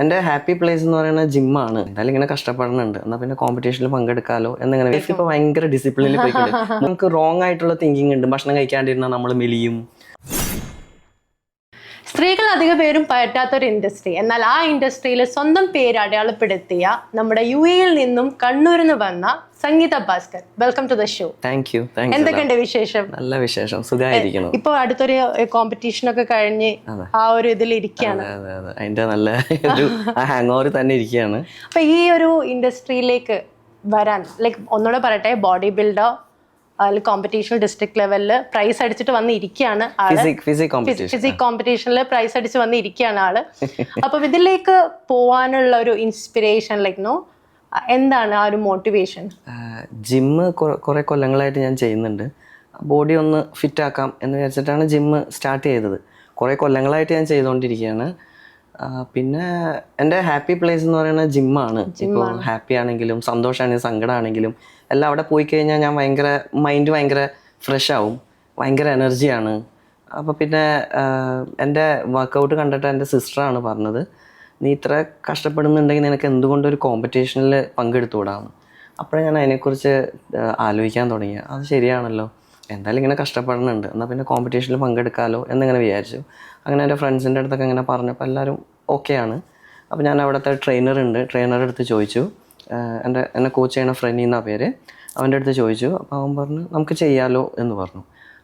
എന്റെ happy place എന്ന് പറയുന്നത് ജിമ്മാണ്. എന്തായാലും ഇങ്ങനെ കഷ്ടപ്പെടുന്നുണ്ട് എന്നാൽ പിന്നെ കോമ്പറ്റീഷനിൽ പങ്കെടുക്കാലോ എന്നിങ്ങനെ. ലൈഫ് ഇപ്പോൾ ഭയങ്കര ഡിസിപ്ലിനിൽ പോയിട്ടുണ്ട് നമുക്ക് റോങ് ആയിട്ടുള്ള തിങ്കിങ് ഉണ്ട്. ഭക്ഷണം കഴിക്കാണ്ടിരുന്നാൽ നമ്മൾ മെലിയും. സ്ത്രീകൾ അധിക പേരും പറ്റാത്തൊരു ഇൻഡസ്ട്രി എന്നാൽ ആ ഇൻഡസ്ട്രിയിൽ സ്വന്തം പേര് അടയാളപ്പെടുത്തിയ നമ്മുടെ യു എയിൽ നിന്നും കണ്ണൂരിൽ നിന്ന് വന്ന Sangeetha Bhaskar welcome to the show thank you എന്തൊക്കെയുണ്ട് വിശേഷം? നല്ല വിശേഷം സുഖമായിരിക്കണം ഇപ്പൊ അടുത്തൊരു കോമ്പറ്റീഷൻ ഒക്കെ കഴിഞ്ഞ് ആ ഒരു ഇതിൽ ഇരിക്കുകയാണ്. അതിന്റെ നല്ല ഒരു ഹാങ് ഓവർ തന്നെ ഇരിക്കുകയാണ്. അപ്പൊ ഈ ഒരു ഇൻഡസ്ട്രിയിലേക്ക് വരാൻ ലൈക്ക് ഒന്നുകൂടെ പറയട്ടെ ബോഡി ബിൽഡർ അതിൽ കോമ്പറ്റീഷൻ ഡിസ്ട്രിക്ട് ലെവലിൽ പ്രൈസ് അടിച്ചിട്ട് വന്ന് ഇരിക്കുകയാണ് ആൾ. ഫിസിക് കോമ്പറ്റീഷനിൽ പ്രൈസ് അടിച്ച് വന്ന് ഇരിക്കുകയാണ് ആൾ. അപ്പം ഇതിലേക്ക് പോവാനുള്ള ഒരു ഇൻസ്പിറേഷൻ ലൈക്ക് നോ എന്താണ് ആ ഒരു മോട്ടിവേഷൻ ജിമ്മ് കുറെ കൊല്ലങ്ങളായിട്ട് ഞാൻ ചെയ്യുന്നുണ്ട്. ബോഡി ഒന്ന് ഫിറ്റ് ആക്കാം എന്ന് വിചാരിച്ചിട്ടാണ് ജിമ്മ് സ്റ്റാർട്ട് ചെയ്തത്. കുറേ കൊല്ലങ്ങളായിട്ട് ഞാൻ ചെയ്തുകൊണ്ടിരിക്കുകയാണ് പിന്നെ എന്റെ ഹാപ്പി പ്ലേസ് എന്ന് പറയുന്നത് ജിമ്മാണ് ഇപ്പോൾ ഹാപ്പി ആണെങ്കിലും സന്തോഷമാണെങ്കിലും സങ്കടമാണെങ്കിലും എല്ലാം അവിടെ പോയി കഴിഞ്ഞാൽ ഞാൻ ഭയങ്കര മൈൻഡ് ഭയങ്കര ഫ്രഷ് ആവും. ഭയങ്കര എനർജിയാണ് അപ്പോൾ പിന്നെ എന്റെ വർക്കൗട്ട് കണ്ടിട്ട് എന്റെ സിസ്റ്ററാണ് പറഞ്ഞത്. നീ ഇത്ര കഷ്ടപ്പെടുന്നുണ്ടെങ്കിൽ നിനക്ക് എന്തുകൊണ്ട് ഒരു കോമ്പറ്റീഷനിൽ പങ്കെടുത്തുകൂടാന്ന് അപ്പോഴേ ഞാൻ അതിനെക്കുറിച്ച് ആലോചിക്കാൻ തുടങ്ങി. അത് ശരിയാണല്ലോ. എന്തായാലും ഇങ്ങനെ കഷ്ടപ്പെടുന്നുണ്ട്. എന്നാൽ പിന്നെ കോമ്പറ്റീഷനിൽ പങ്കെടുക്കാമല്ലോ എന്നിങ്ങനെ വിചാരിച്ചു. അങ്ങനെ എന്റെ ഫ്രണ്ട്സിന്റെ അടുത്തൊക്കെ ഇങ്ങനെ പറഞ്ഞപ്പോൾ എല്ലാവരും ഓക്കെയാണ് അപ്പോൾ ഞാൻ അവിടുത്തെ ട്രെയിനർ ഉണ്ട്. ട്രെയിനറുടെ അടുത്ത് ചോദിച്ചു. എന്റെ എന്നെ കോച്ച് ചെയ്യണ ഫ്രണ്ടി എന്നാ പേര്. അവന്റെ അടുത്ത് ചോദിച്ചു. അപ്പോൾ അവൻ പറഞ്ഞു നമുക്ക് ചെയ്യാമല്ലോ എന്ന് പറഞ്ഞു.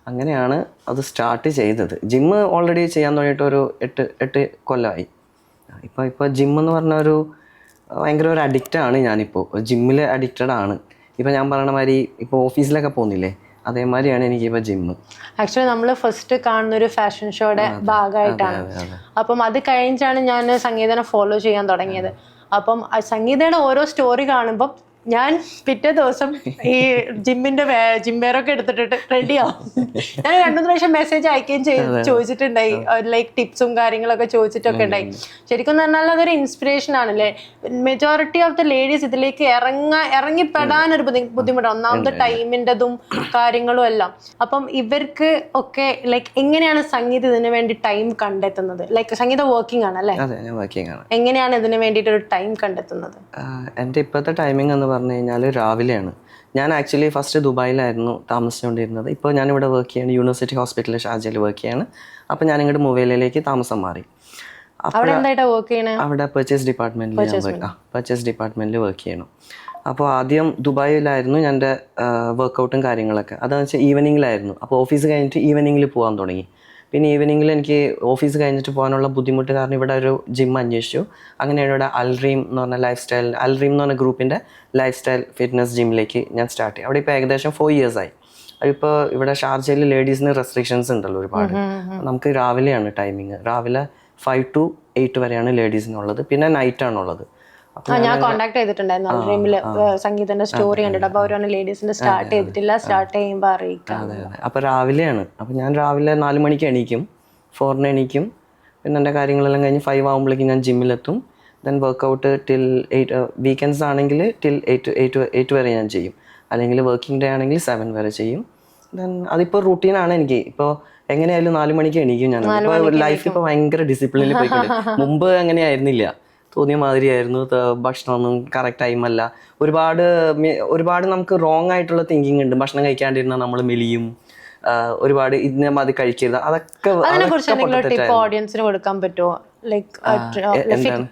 അങ്ങനെയാണ് അത് സ്റ്റാർട്ട് ചെയ്തത്. ജിമ്മ് ഓൾറെഡി ചെയ്യാൻ തുടങ്ങിയിട്ട് ഒരു എട്ട് എട്ട് കൊല്ലമായി. ഇപ്പോൾ ഇപ്പോൾ ജിം എന്ന് പറഞ്ഞ ഒരു ഭയങ്കര ഒരു അഡിക്റ്റാണ് ഞാനിപ്പോൾ ജിമ്മിൽ അഡിക്റ്റഡ് ആണ്. ഇപ്പോൾ ഞാൻ പറയണ മാതിരി ഇപ്പോൾ ഓഫീസിലൊക്കെ പോകുന്നില്ലേ? അതേമാതിരിയാണ് എനിക്ക് ഇപ്പോൾ ജിമ്മ് ആക്ച്വലി നമ്മൾ ഫസ്റ്റ് കാണുന്ന ഒരു ഫാഷൻ ഷോയുടെ ഭാഗമായിട്ടാണ്. അപ്പം അത് കഴിഞ്ഞാണ് ഞാൻ സംഗീതനെ ഫോളോ ചെയ്യാൻ തുടങ്ങിയത്. അപ്പം സംഗീതയുടെ ഓരോ സ്റ്റോറി കാണുമ്പം ഞാൻ പിറ്റേ ദിവസം ഈ ജിമ്മിന്റെ ജിം വെയറൊക്കെ എടുത്തിട്ട് റെഡി ആവും. ഞാൻ രണ്ടു പ്രാവശ്യം മെസ്സേജ് അയക്കുകയും ചെയ്ത് ചോദിച്ചിട്ടുണ്ടായി. ലൈക്ക് ടിപ്സും കാര്യങ്ങളൊക്കെ ചോദിച്ചിട്ടൊക്കെ ഉണ്ടായി. ശരിക്കും പറഞ്ഞാൽ അതൊരു ഇൻസ്പിറേഷൻ ആണല്ലേ? മെജോറിറ്റി ഓഫ് ദ ലേഡീസ് ഇതിലേക്ക് ഇറങ്ങ ഇറങ്ങിപ്പെടാൻ ഒരു ബുദ്ധി- ബുദ്ധിമുട്ടാണ്. ഒന്നാമത് ടൈമിന്റെതും കാര്യങ്ങളും എല്ലാം. അപ്പം ഇവർക്ക് ഒക്കെ ലൈക്ക് എങ്ങനെയാണ് സംഗീതം ഇതിനു വേണ്ടി ടൈം കണ്ടെത്തുന്നത്? ലൈക്ക് സംഗീത വർക്കിംഗ് ആണ്. അല്ലേ എങ്ങനെയാണ് ഇതിനു വേണ്ടിയിട്ട് ഒരു ടൈം കണ്ടെത്തുന്നത് എന്റെ ഇപ്പോഴത്തെ ടൈമിംഗ് എന്ന് പറഞ്ഞു കഴിഞ്ഞാൽ രാവിലെയാണ്. ഞാൻ ആക്ച്വലി ഫസ്റ്റ് ദുബായിലായിരുന്നു താമസിച്ചുകൊണ്ടിരുന്നത്. ഇപ്പോൾ ഞാനിവിടെ വർക്ക് ചെയ്യാണ് യൂണിവേഴ്സിറ്റി ഹോസ്പിറ്റലിൽ ഷാർജയിൽ വർക്ക് ചെയ്യാണ് അപ്പോൾ ഞാൻ ഇങ്ങോട്ട് മൊബൈലിലേക്ക് താമസം മാറി. അവിടെ പർച്ചേസ് ഡിപ്പാർട്ട്മെന്റിൽ പർച്ചേസ് ഡിപ്പാർട്ട്മെന്റിൽ വർക്ക് ചെയ്യണം അപ്പോൾ ആദ്യം ദുബായിലായിരുന്നു ഞാൻ എന്റെ വർക്കൗട്ടും കാര്യങ്ങളൊക്കെ. അതെന്ന് വെച്ചാൽ ഈവനിങ്ങിലായിരുന്നു അപ്പോൾ ഓഫീസ് കഴിഞ്ഞിട്ട് ഈവനിങ്ങിൽ പോകാൻ തുടങ്ങി. പിന്നെ ഈവനിങ്ങിൽ എനിക്ക് ഓഫീസ് കഴിഞ്ഞിട്ട് പോകാനുള്ള ബുദ്ധിമുട്ട് കാരണം ഇവിടെ ഒരു ജിം അന്വേഷിച്ചു. അങ്ങനെ ഇവിടെ അൽറീം എന്ന് പറഞ്ഞ ലൈഫ് സ്റ്റൈൽ അൽറീം എന്ന് പറഞ്ഞ ഗ്രൂപ്പിന്റെ ലൈഫ് സ്റ്റൈൽ ഫിറ്റ്നസ് ജിമ്മിലേക്ക് ഞാൻ സ്റ്റാർട്ട് ചെയ്യും അവിടെ ഇപ്പോൾ ഏകദേശം ഫോർ ഇയേഴ്സ് ആയി. ഇപ്പോൾ ഇവിടെ ഷാർജയിൽ ലേഡീസിന് റെസ്ട്രിക്ഷൻസ് ഉണ്ടല്ലോ ഒരുപാട്. നമുക്ക് രാവിലെയാണ് ടൈമിങ് രാവിലെ ഫൈവ് ടു എയ്റ്റ് വരെയാണ് ലേഡീസിനുള്ളത് പിന്നെ നൈറ്റ് ആണുള്ളത്. ആ ഞാൻ കോൺടാക്ട് ചെയ്തിട്ടുണ്ടായിരുന്നു അൽറീമിൽ സംഗീതന്റെ സ്റ്റോറി കണ്ടിട്ട്. അപ്പൊ അവരാണ് ലേഡീസിന്റെ സ്റ്റാർട്ട് ചെയ്തിട്ടില്ല സ്റ്റാർട്ട് ചെയ്യുമ്പോ അറിയിക്കാം. അപ്പോൾ രാവിലെയാണ്. അപ്പൊ ഞാൻ രാവിലെ നാല് മണിക്ക് എണീക്കും. ഫോറിന് എണീക്കും. പിന്നെ എന്റെ കാര്യങ്ങളെല്ലാം കഴിഞ്ഞ് ഫൈവ് ആകുമ്പോഴേക്കും ഞാൻ ജിമ്മിലെത്തും then workout till eight weekends ആണെങ്കിൽ ടിൽ എയ്റ്റ് എയ്റ്റ് എയ്റ്റ് വരെ ഞാൻ ചെയ്യും. അല്ലെങ്കിൽ വർക്കിംഗ് ഡേ ആണെങ്കിൽ സെവൻ വരെ ചെയ്യും. ദെൻ അതിപ്പോൾ റൂട്ടീനാണ് എനിക്ക്. ഇപ്പോൾ എങ്ങനെയായാലും നാല് മണിക്ക് എണീക്കും ഞാൻ. ഇപ്പോൾ ലൈഫ് ഇപ്പോൾ ഭയങ്കര ഡിസിപ്ലിനിൽ പോയിക്കൊണ്ട്. മുമ്പ് അങ്ങനെയായിരുന്നില്ല. തോന്നിയ മാതിരിയായിരുന്നു. ഭക്ഷണമൊന്നും കറക്റ്റ് ടൈമല്ല ഒരുപാട് ഒരുപാട് നമുക്ക് റോങ് ആയിട്ടുള്ള തിങ്കിങ് ഉണ്ട്. ഭക്ഷണം കഴിക്കാണ്ടിരുന്നാൽ നമ്മൾ മെലിയും. ഒരുപാട് ഇതിനെ മതി കഴിക്കരുത്. അതൊക്കെ ഓഡിയൻസിന് കൊടുക്കാൻ പറ്റുമോ ലൈക്ക്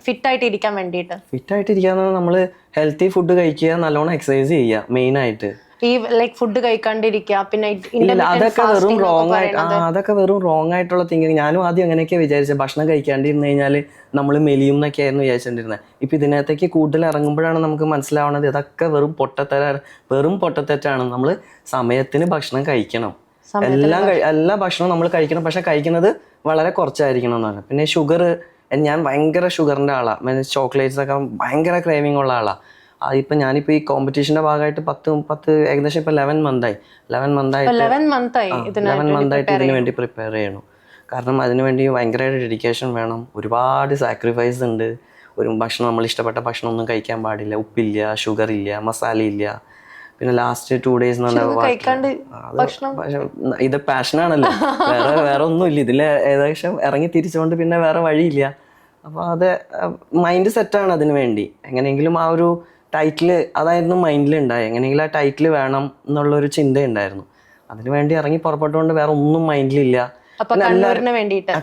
ഫിറ്റ് ആയിട്ട് ഇരിക്കാൻ വേണ്ടിയിട്ട്. ഫിറ്റ് ആയിട്ടിരിക്കാന്ന് നമ്മൾ ഹെൽത്തി ഫുഡ് കഴിക്കുക നല്ലോണം എക്സസൈസ് ചെയ്യുക മെയിൻ ആയിട്ട്. ഈ ലൈക് ഫുഡ് കഴിക്കാണ്ടിരിക്കുക. പിന്നെ അതൊക്കെ വെറും റോങ് ആയിട്ട് അതൊക്കെ വെറും റോങ് ആയിട്ടുള്ള തിങ്കിങ് ഞാനും ആദ്യം അങ്ങനെയൊക്കെ വിചാരിച്ചത് ഭക്ഷണം കഴിക്കാണ്ടിരുന്നു കഴിഞ്ഞാൽ നമ്മൾ മെലിയും എന്നൊക്കെ ആയിരുന്നു വിചാരിച്ചിട്ടുണ്ടിരുന്നത് ഇപ്പൊ ഇതിനകത്തേക്ക് കൂടുതൽ ഇറങ്ങുമ്പോഴാണ് നമുക്ക് മനസ്സിലാവുന്നത് ഇതൊക്കെ വെറും പൊട്ടത്തര വെറും പൊട്ടത്തെറ്റാണ്. നമ്മൾ സമയത്തിന് ഭക്ഷണം കഴിക്കണം. എല്ലാം എല്ലാ ഭക്ഷണവും നമ്മൾ കഴിക്കണം. പക്ഷെ കഴിക്കുന്നത് വളരെ കുറച്ചായിരിക്കണം എന്നാണ്. പിന്നെ ഷുഗർ ഞാൻ ഭയങ്കര ഷുഗറിന്റെ ആളാണ് ചോക്ലേറ്റ്സ് ഒക്കെ ഭയങ്കര ക്രേവിംഗ് ഉള്ള ആളാണ് അതിപ്പോ ഞാനിപ്പോ ഈ കോമ്പറ്റീഷന്റെ ഭാഗമായിട്ട് പത്ത് പത്ത് ഏകദേശം ഇപ്പൊ ലെവൻ മന്തായി ലെവൻ മന്തായിട്ട് ലെവൻ മന്ത് ആയി ഇതിന് ലെവൻ മന്തായിട്ട് ഇതിനു വേണ്ടി പ്രിപ്പയർ ചെയ്യണം. കാരണം അതിനുവേണ്ടി ഭയങ്കരമായിട്ട് ഡെഡിക്കേഷൻ വേണം. ഒരുപാട് സാക്രിഫൈസ് ഉണ്ട്. ഒരു ഭക്ഷണം നമ്മൾ ഇഷ്ടപ്പെട്ട ഭക്ഷണം ഒന്നും കഴിക്കാൻ പാടില്ല. ഉപ്പില്ല ഷുഗർ ഇല്ല മസാല ഇല്ല. പിന്നെ ലാസ്റ്റ് ടു ഡേയ്സ് ഇത് പാഷനാണല്ലോ വേറെ വേറെ ഒന്നുമില്ല. ഇതിൽ ഏകദേശം ഇറങ്ങി തിരിച്ചുകൊണ്ട് പിന്നെ വേറെ വഴിയില്ല. അപ്പോൾ അത് മൈൻഡ് സെറ്റാണ് അതിന് വേണ്ടി. എങ്ങനെയെങ്കിലും ആ ഒരു ടൈറ്റിൽ അതായിരുന്നു മൈൻഡിൽ ഉണ്ടായത് എങ്ങനെയെങ്കിലും ആ ടൈറ്റിൽ വേണം എന്നുള്ളൊരു ചിന്ത ഉണ്ടായിരുന്നു അതിനുവേണ്ടി ഇറങ്ങി പുറപ്പെട്ടുകൊണ്ട് വേറെ ഒന്നും മൈൻഡിലില്ല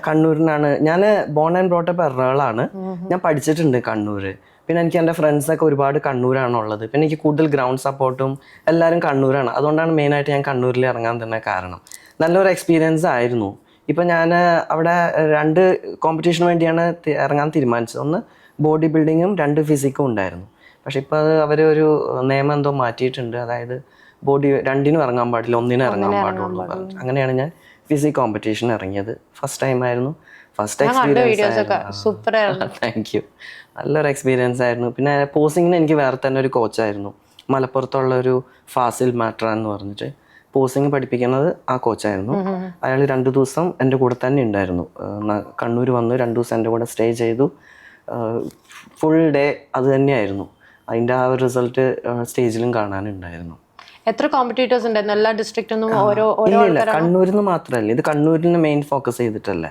കണ്ണൂരിനാണ്. ഞാൻ ബോൺ ആൻഡ് ബ്രോട്ടപ്പ് എറണാകുളമാണ് ഞാൻ പഠിച്ചിട്ടുണ്ട് കണ്ണൂര്. പിന്നെ എനിക്ക് എന്റെ ഫ്രണ്ട്സൊക്കെ ഒരുപാട് കണ്ണൂരാണ് ഉള്ളത് പിന്നെ എനിക്ക് കൂടുതൽ ഗ്രൗണ്ട് സപ്പോർട്ടും എല്ലാവരും കണ്ണൂരാണ്. അതുകൊണ്ടാണ് മെയിനായിട്ട് ഞാൻ കണ്ണൂരിൽ ഇറങ്ങാൻ തന്നെ കാരണം. നല്ലൊരു എക്സ്പീരിയൻസ് ആയിരുന്നു. ഇപ്പം ഞാൻ അവിടെ രണ്ട് കോമ്പറ്റീഷന് വേണ്ടിയാണ് ഇറങ്ങാൻ തീരുമാനിച്ചത്. ഒന്ന് ബോഡി ബിൽഡിങ്ങും രണ്ട് ഫിസിക്കും ഉണ്ടായിരുന്നു. പക്ഷെ ഇപ്പോൾ അത് അവരൊരു ഒരു നിയമം എന്തോ മാറ്റിയിട്ടുണ്ട്. അതായത് ബോഡി രണ്ടിനും ഇറങ്ങാൻ പാടില്ല ഒന്നിനും ഇറങ്ങാൻ പാടുള്ളൂ. അങ്ങനെയാണ് ഞാൻ ഫിസിക് കോമ്പറ്റീഷൻ ഇറങ്ങിയത്. ഫസ്റ്റ് ടൈം ആയിരുന്നു. First experience super thank you നല്ലൊരു എക്സ്പീരിയൻസ് ആയിരുന്നു. പിന്നെ പോസിങ്ങിന് എനിക്ക് വേറെ തന്നെ ഒരു കോച്ചായിരുന്നു മലപ്പുറത്തുള്ള ഒരു ഫാസിൽ മാട്ര എന്ന് പറഞ്ഞിട്ട്. പോസിങ് പഠിപ്പിക്കുന്നത് ആ കോച്ചായിരുന്നു അയാൾ രണ്ടു ദിവസം എന്റെ കൂടെ തന്നെ ഉണ്ടായിരുന്നു. കണ്ണൂർ വന്ന് രണ്ടു ദിവസം എന്റെ കൂടെ സ്റ്റേ ചെയ്തു. ഫുൾ ഡേ അത് തന്നെയായിരുന്നു. അതിന്റെ ആ ഒരു റിസൾട്ട് സ്റ്റേജിലും കാണാനുണ്ടായിരുന്നു. എത്ര കോമ്പറ്റീറ്റേഴ്സ് ഉണ്ടായിരുന്നു? എല്ലാ ഡിസ്ട്രിക്റ്റിൽ ഓരോ ഓരോ ഇല്ല കണ്ണൂരിൽ നിന്ന് മാത്രമല്ല ഇത് കണ്ണൂരിന് മെയിൻ ഫോക്കസ് ചെയ്തിട്ടല്ലേ?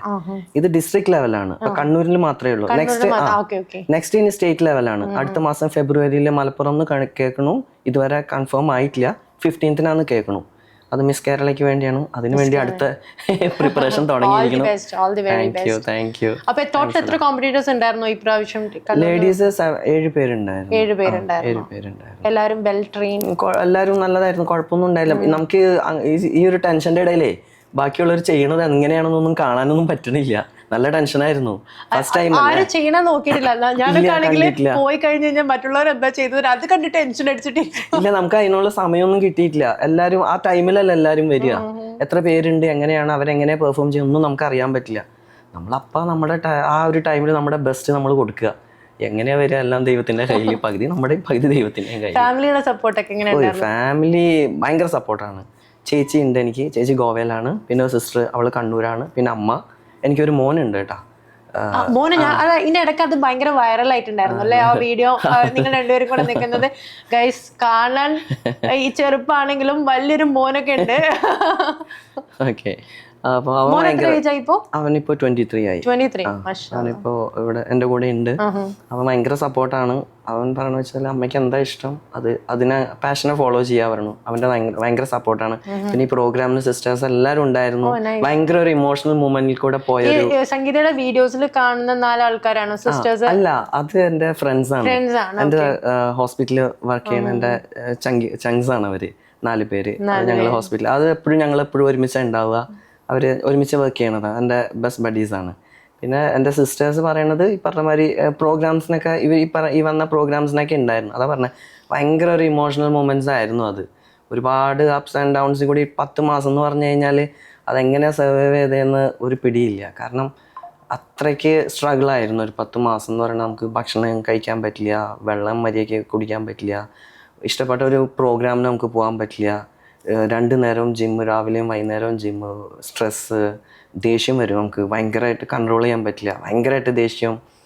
ഇത് ഡിസ്ട്രിക്ട് ലെവലാണ് കണ്ണൂരിൽ മാത്രമേ ഉള്ളൂ. നെക്സ്റ്റ് നെക്സ്റ്റ് ഇനി സ്റ്റേറ്റ് ലെവലാണ് അടുത്ത മാസം ഫെബ്രുവരിയിൽ മലപ്പുറം കേൾക്കണു ഇതുവരെ കൺഫേം ആയിട്ടില്ല. ഫിഫ്റ്റീൻത്തിനാന്ന് കേൾക്കണു അത് മിസ് കേരളയ്ക്ക് വേണ്ടിയാണ്. അതിനുവേണ്ടി അടുത്ത പ്രിപ്പറേഷൻ തുടങ്ങിയിരിക്കുന്നു. താങ്ക് യു അപ്പൊ ടോട്ടൽ എത്ര കോമ്പറ്റീറ്റേഴ്സ് ഉണ്ടായിരുന്നു ഈ പ്രാവശ്യം കണ്ണൂർ? ലേഡീസ് ഏഴ് പേരുണ്ടായിരുന്നു. ഏഴ് പേരുണ്ടായിരുന്നു. എല്ലാരും വെൽ ട്രെയിൻ എല്ലാവരും നല്ലതായിരുന്നു. കുഴപ്പമൊന്നും ഉണ്ടായില്ല. നമുക്ക് ഈ- ഈ ഒരു ടെൻഷന്റെ ഇടയിലേ ബാക്കിയുള്ളവർ ചെയ്യണത് എങ്ങനെയാണെന്നൊന്നും കാണാനൊന്നും പറ്റണില്ല. നല്ല ടെൻഷനായിരുന്നു ഫസ്റ്റ് ടൈം ആരും ചെയ്യണ നോക്കിയിട്ടില്ല. ഞാൻ ഞാനൊക്കെ ആണെങ്കിൽ പോയി കഴിഞ്ഞ് കഴിഞ്ഞാൽ മറ്റുള്ളവർ എന്താ ചെയ്തത്? അത് കണ്ടിട്ട് ടെൻഷൻ അടിച്ചിട്ട് ഇല്ല നമുക്ക് അതിനുള്ള സമയമൊന്നും കിട്ടിയിട്ടില്ല. എല്ലാരും ആ ടൈമിലല്ല എല്ലാരും വരിക? എത്ര പേരുണ്ട്? എങ്ങനെയാണ്? അവരെങ്ങനെ പെർഫോം ചെയ്യുന്നൊന്നും നമുക്ക് അറിയാൻ പറ്റില്ല. നമ്മളപ്പ നമ്മുടെ ആ ഒരു ടൈമിൽ നമ്മുടെ ബെസ്റ്റ് നമ്മൾ കൊടുക്കുക. എങ്ങനെയാ വരിക? എല്ലാം ദൈവത്തിന്റെ കയ്യിൽ. പകുതി നമ്മുടെ പകുതി ദൈവത്തിന്റെ കയ്യിൽ. ഫാമിലിയുടെ സപ്പോർട്ട് ഒക്കെ എങ്ങനെ ഫാമിലി ഭയങ്കര സപ്പോർട്ടാണ് ചേച്ചി ഉണ്ട് എനിക്ക്. ചേച്ചി ഗോവയിലാണ്. പിന്നെ സിസ്റ്റർ അവൾ കണ്ണൂരാണ്. പിന്നെ അമ്മ എനിക്കൊരു മോനുണ്ട് കേട്ടാ. മോനെ ഞാൻ അതാ ഇതിന്റെ ഇടയ്ക്ക് അത് ഭയങ്കര വൈറൽ ആയിട്ടുണ്ടായിരുന്നു അല്ലേ? ആ വീഡിയോ നിങ്ങൾ രണ്ടുപേരും കൂടെ നിൽക്കുന്നത്. ഗൈസ് കാണാൻ ഈ ചെറുപ്പാണെങ്കിലും വലിയൊരു മോനൊക്കെ ഉണ്ട്. ഓക്കെ അപ്പൊ അവൻ ഭയങ്കര അവനിപ്പോ ട്വന്റി ത്രീ ആയി അവനിപ്പോ ഇവിടെ എന്റെ കൂടെ ഉണ്ട്. അവൻ ഭയങ്കര സപ്പോർട്ടാണ് അവൻ പറഞ്ഞു വെച്ചാൽ അമ്മയ്ക്ക് എന്താ ഇഷ്ടം? അത് അതിനെ പാഷനെ ഫോളോ ചെയ്യാൻ പറഞ്ഞു അവന്റെ ഭയങ്കര സപ്പോർട്ടാണ് പിന്നെ ഈ പ്രോഗ്രാമിന് സിസ്റ്റേഴ്സ് എല്ലാവരും ഉണ്ടായിരുന്നു. ഭയങ്കര ഒരു ഇമോഷണൽ മൂമെന്റിൽ കൂടെ പോയത് സംഗീതയുടെ വീഡിയോസിൽ കാണുന്ന നാല് ആൾക്കാരാണ് സിസ്റ്റേഴ്സ് അല്ല അത് എന്റെ ഫ്രണ്ട്സ് ആണ്. എന്റെ ഹോസ്പിറ്റലിൽ വർക്ക് ചെയ്യുന്ന എന്റെ ചങ്സ് ആണ് അവർ. നാല് പേര്. ഞങ്ങൾ ഹോസ്പിറ്റലിൽ അത് എപ്പോഴും ഞങ്ങൾ എപ്പോഴും ഒരുമിച്ച് ഉണ്ടാവുക. അവർ ഒരുമിച്ച് വർക്ക് ചെയ്യണത്. എന്റെ ബെസ്റ്റ് ബഡീസാണ് പിന്നെ എന്റെ സിസ്റ്റേഴ്സ് പറയണത് ഈ പറഞ്ഞ മാതിരി പ്രോഗ്രാംസിനൊക്കെ ഇവർ ഈ പറ ഈ വന്ന പ്രോഗ്രാംസിനൊക്കെ ഉണ്ടായിരുന്നു അതാ പറഞ്ഞത് ഭയങ്കര ഒരു ഇമോഷണൽ മൊമെന്റ്സ് ആയിരുന്നു അത്. ഒരുപാട് അപ്സ് ആൻഡ് ഡൗൺസ് കൂടി പത്ത് മാസം എന്ന് പറഞ്ഞു കഴിഞ്ഞാൽ അതെങ്ങനെ സർവൈവ് ചെയ്തതെന്ന് ഒരു പിടിയില്ല. കാരണം അത്രയ്ക്ക് സ്ട്രഗിൾ ആയിരുന്നു. ഒരു പത്ത് മാസം എന്ന് പറഞ്ഞാൽ നമുക്ക് ഭക്ഷണം കഴിക്കാൻ പറ്റില്ല വെള്ളം മര്യാദയ്ക്ക് കുടിക്കാൻ പറ്റില്ല ഇഷ്ടപ്പെട്ട ഒരു പ്രോഗ്രാമിന് നമുക്ക് പോകാൻ പറ്റില്ല. രണ്ട് നേരവും ജിമ്മ് രാവിലെയും വൈകുന്നേരവും ജിമ്മ് സ്ട്രെസ്സ് ദേഷ്യം വരും. നമുക്ക് ഭയങ്കരമായിട്ട് കൺട്രോൾ ചെയ്യാൻ പറ്റില്ല. ഭയങ്കരമായിട്ട് ദേഷ്യം.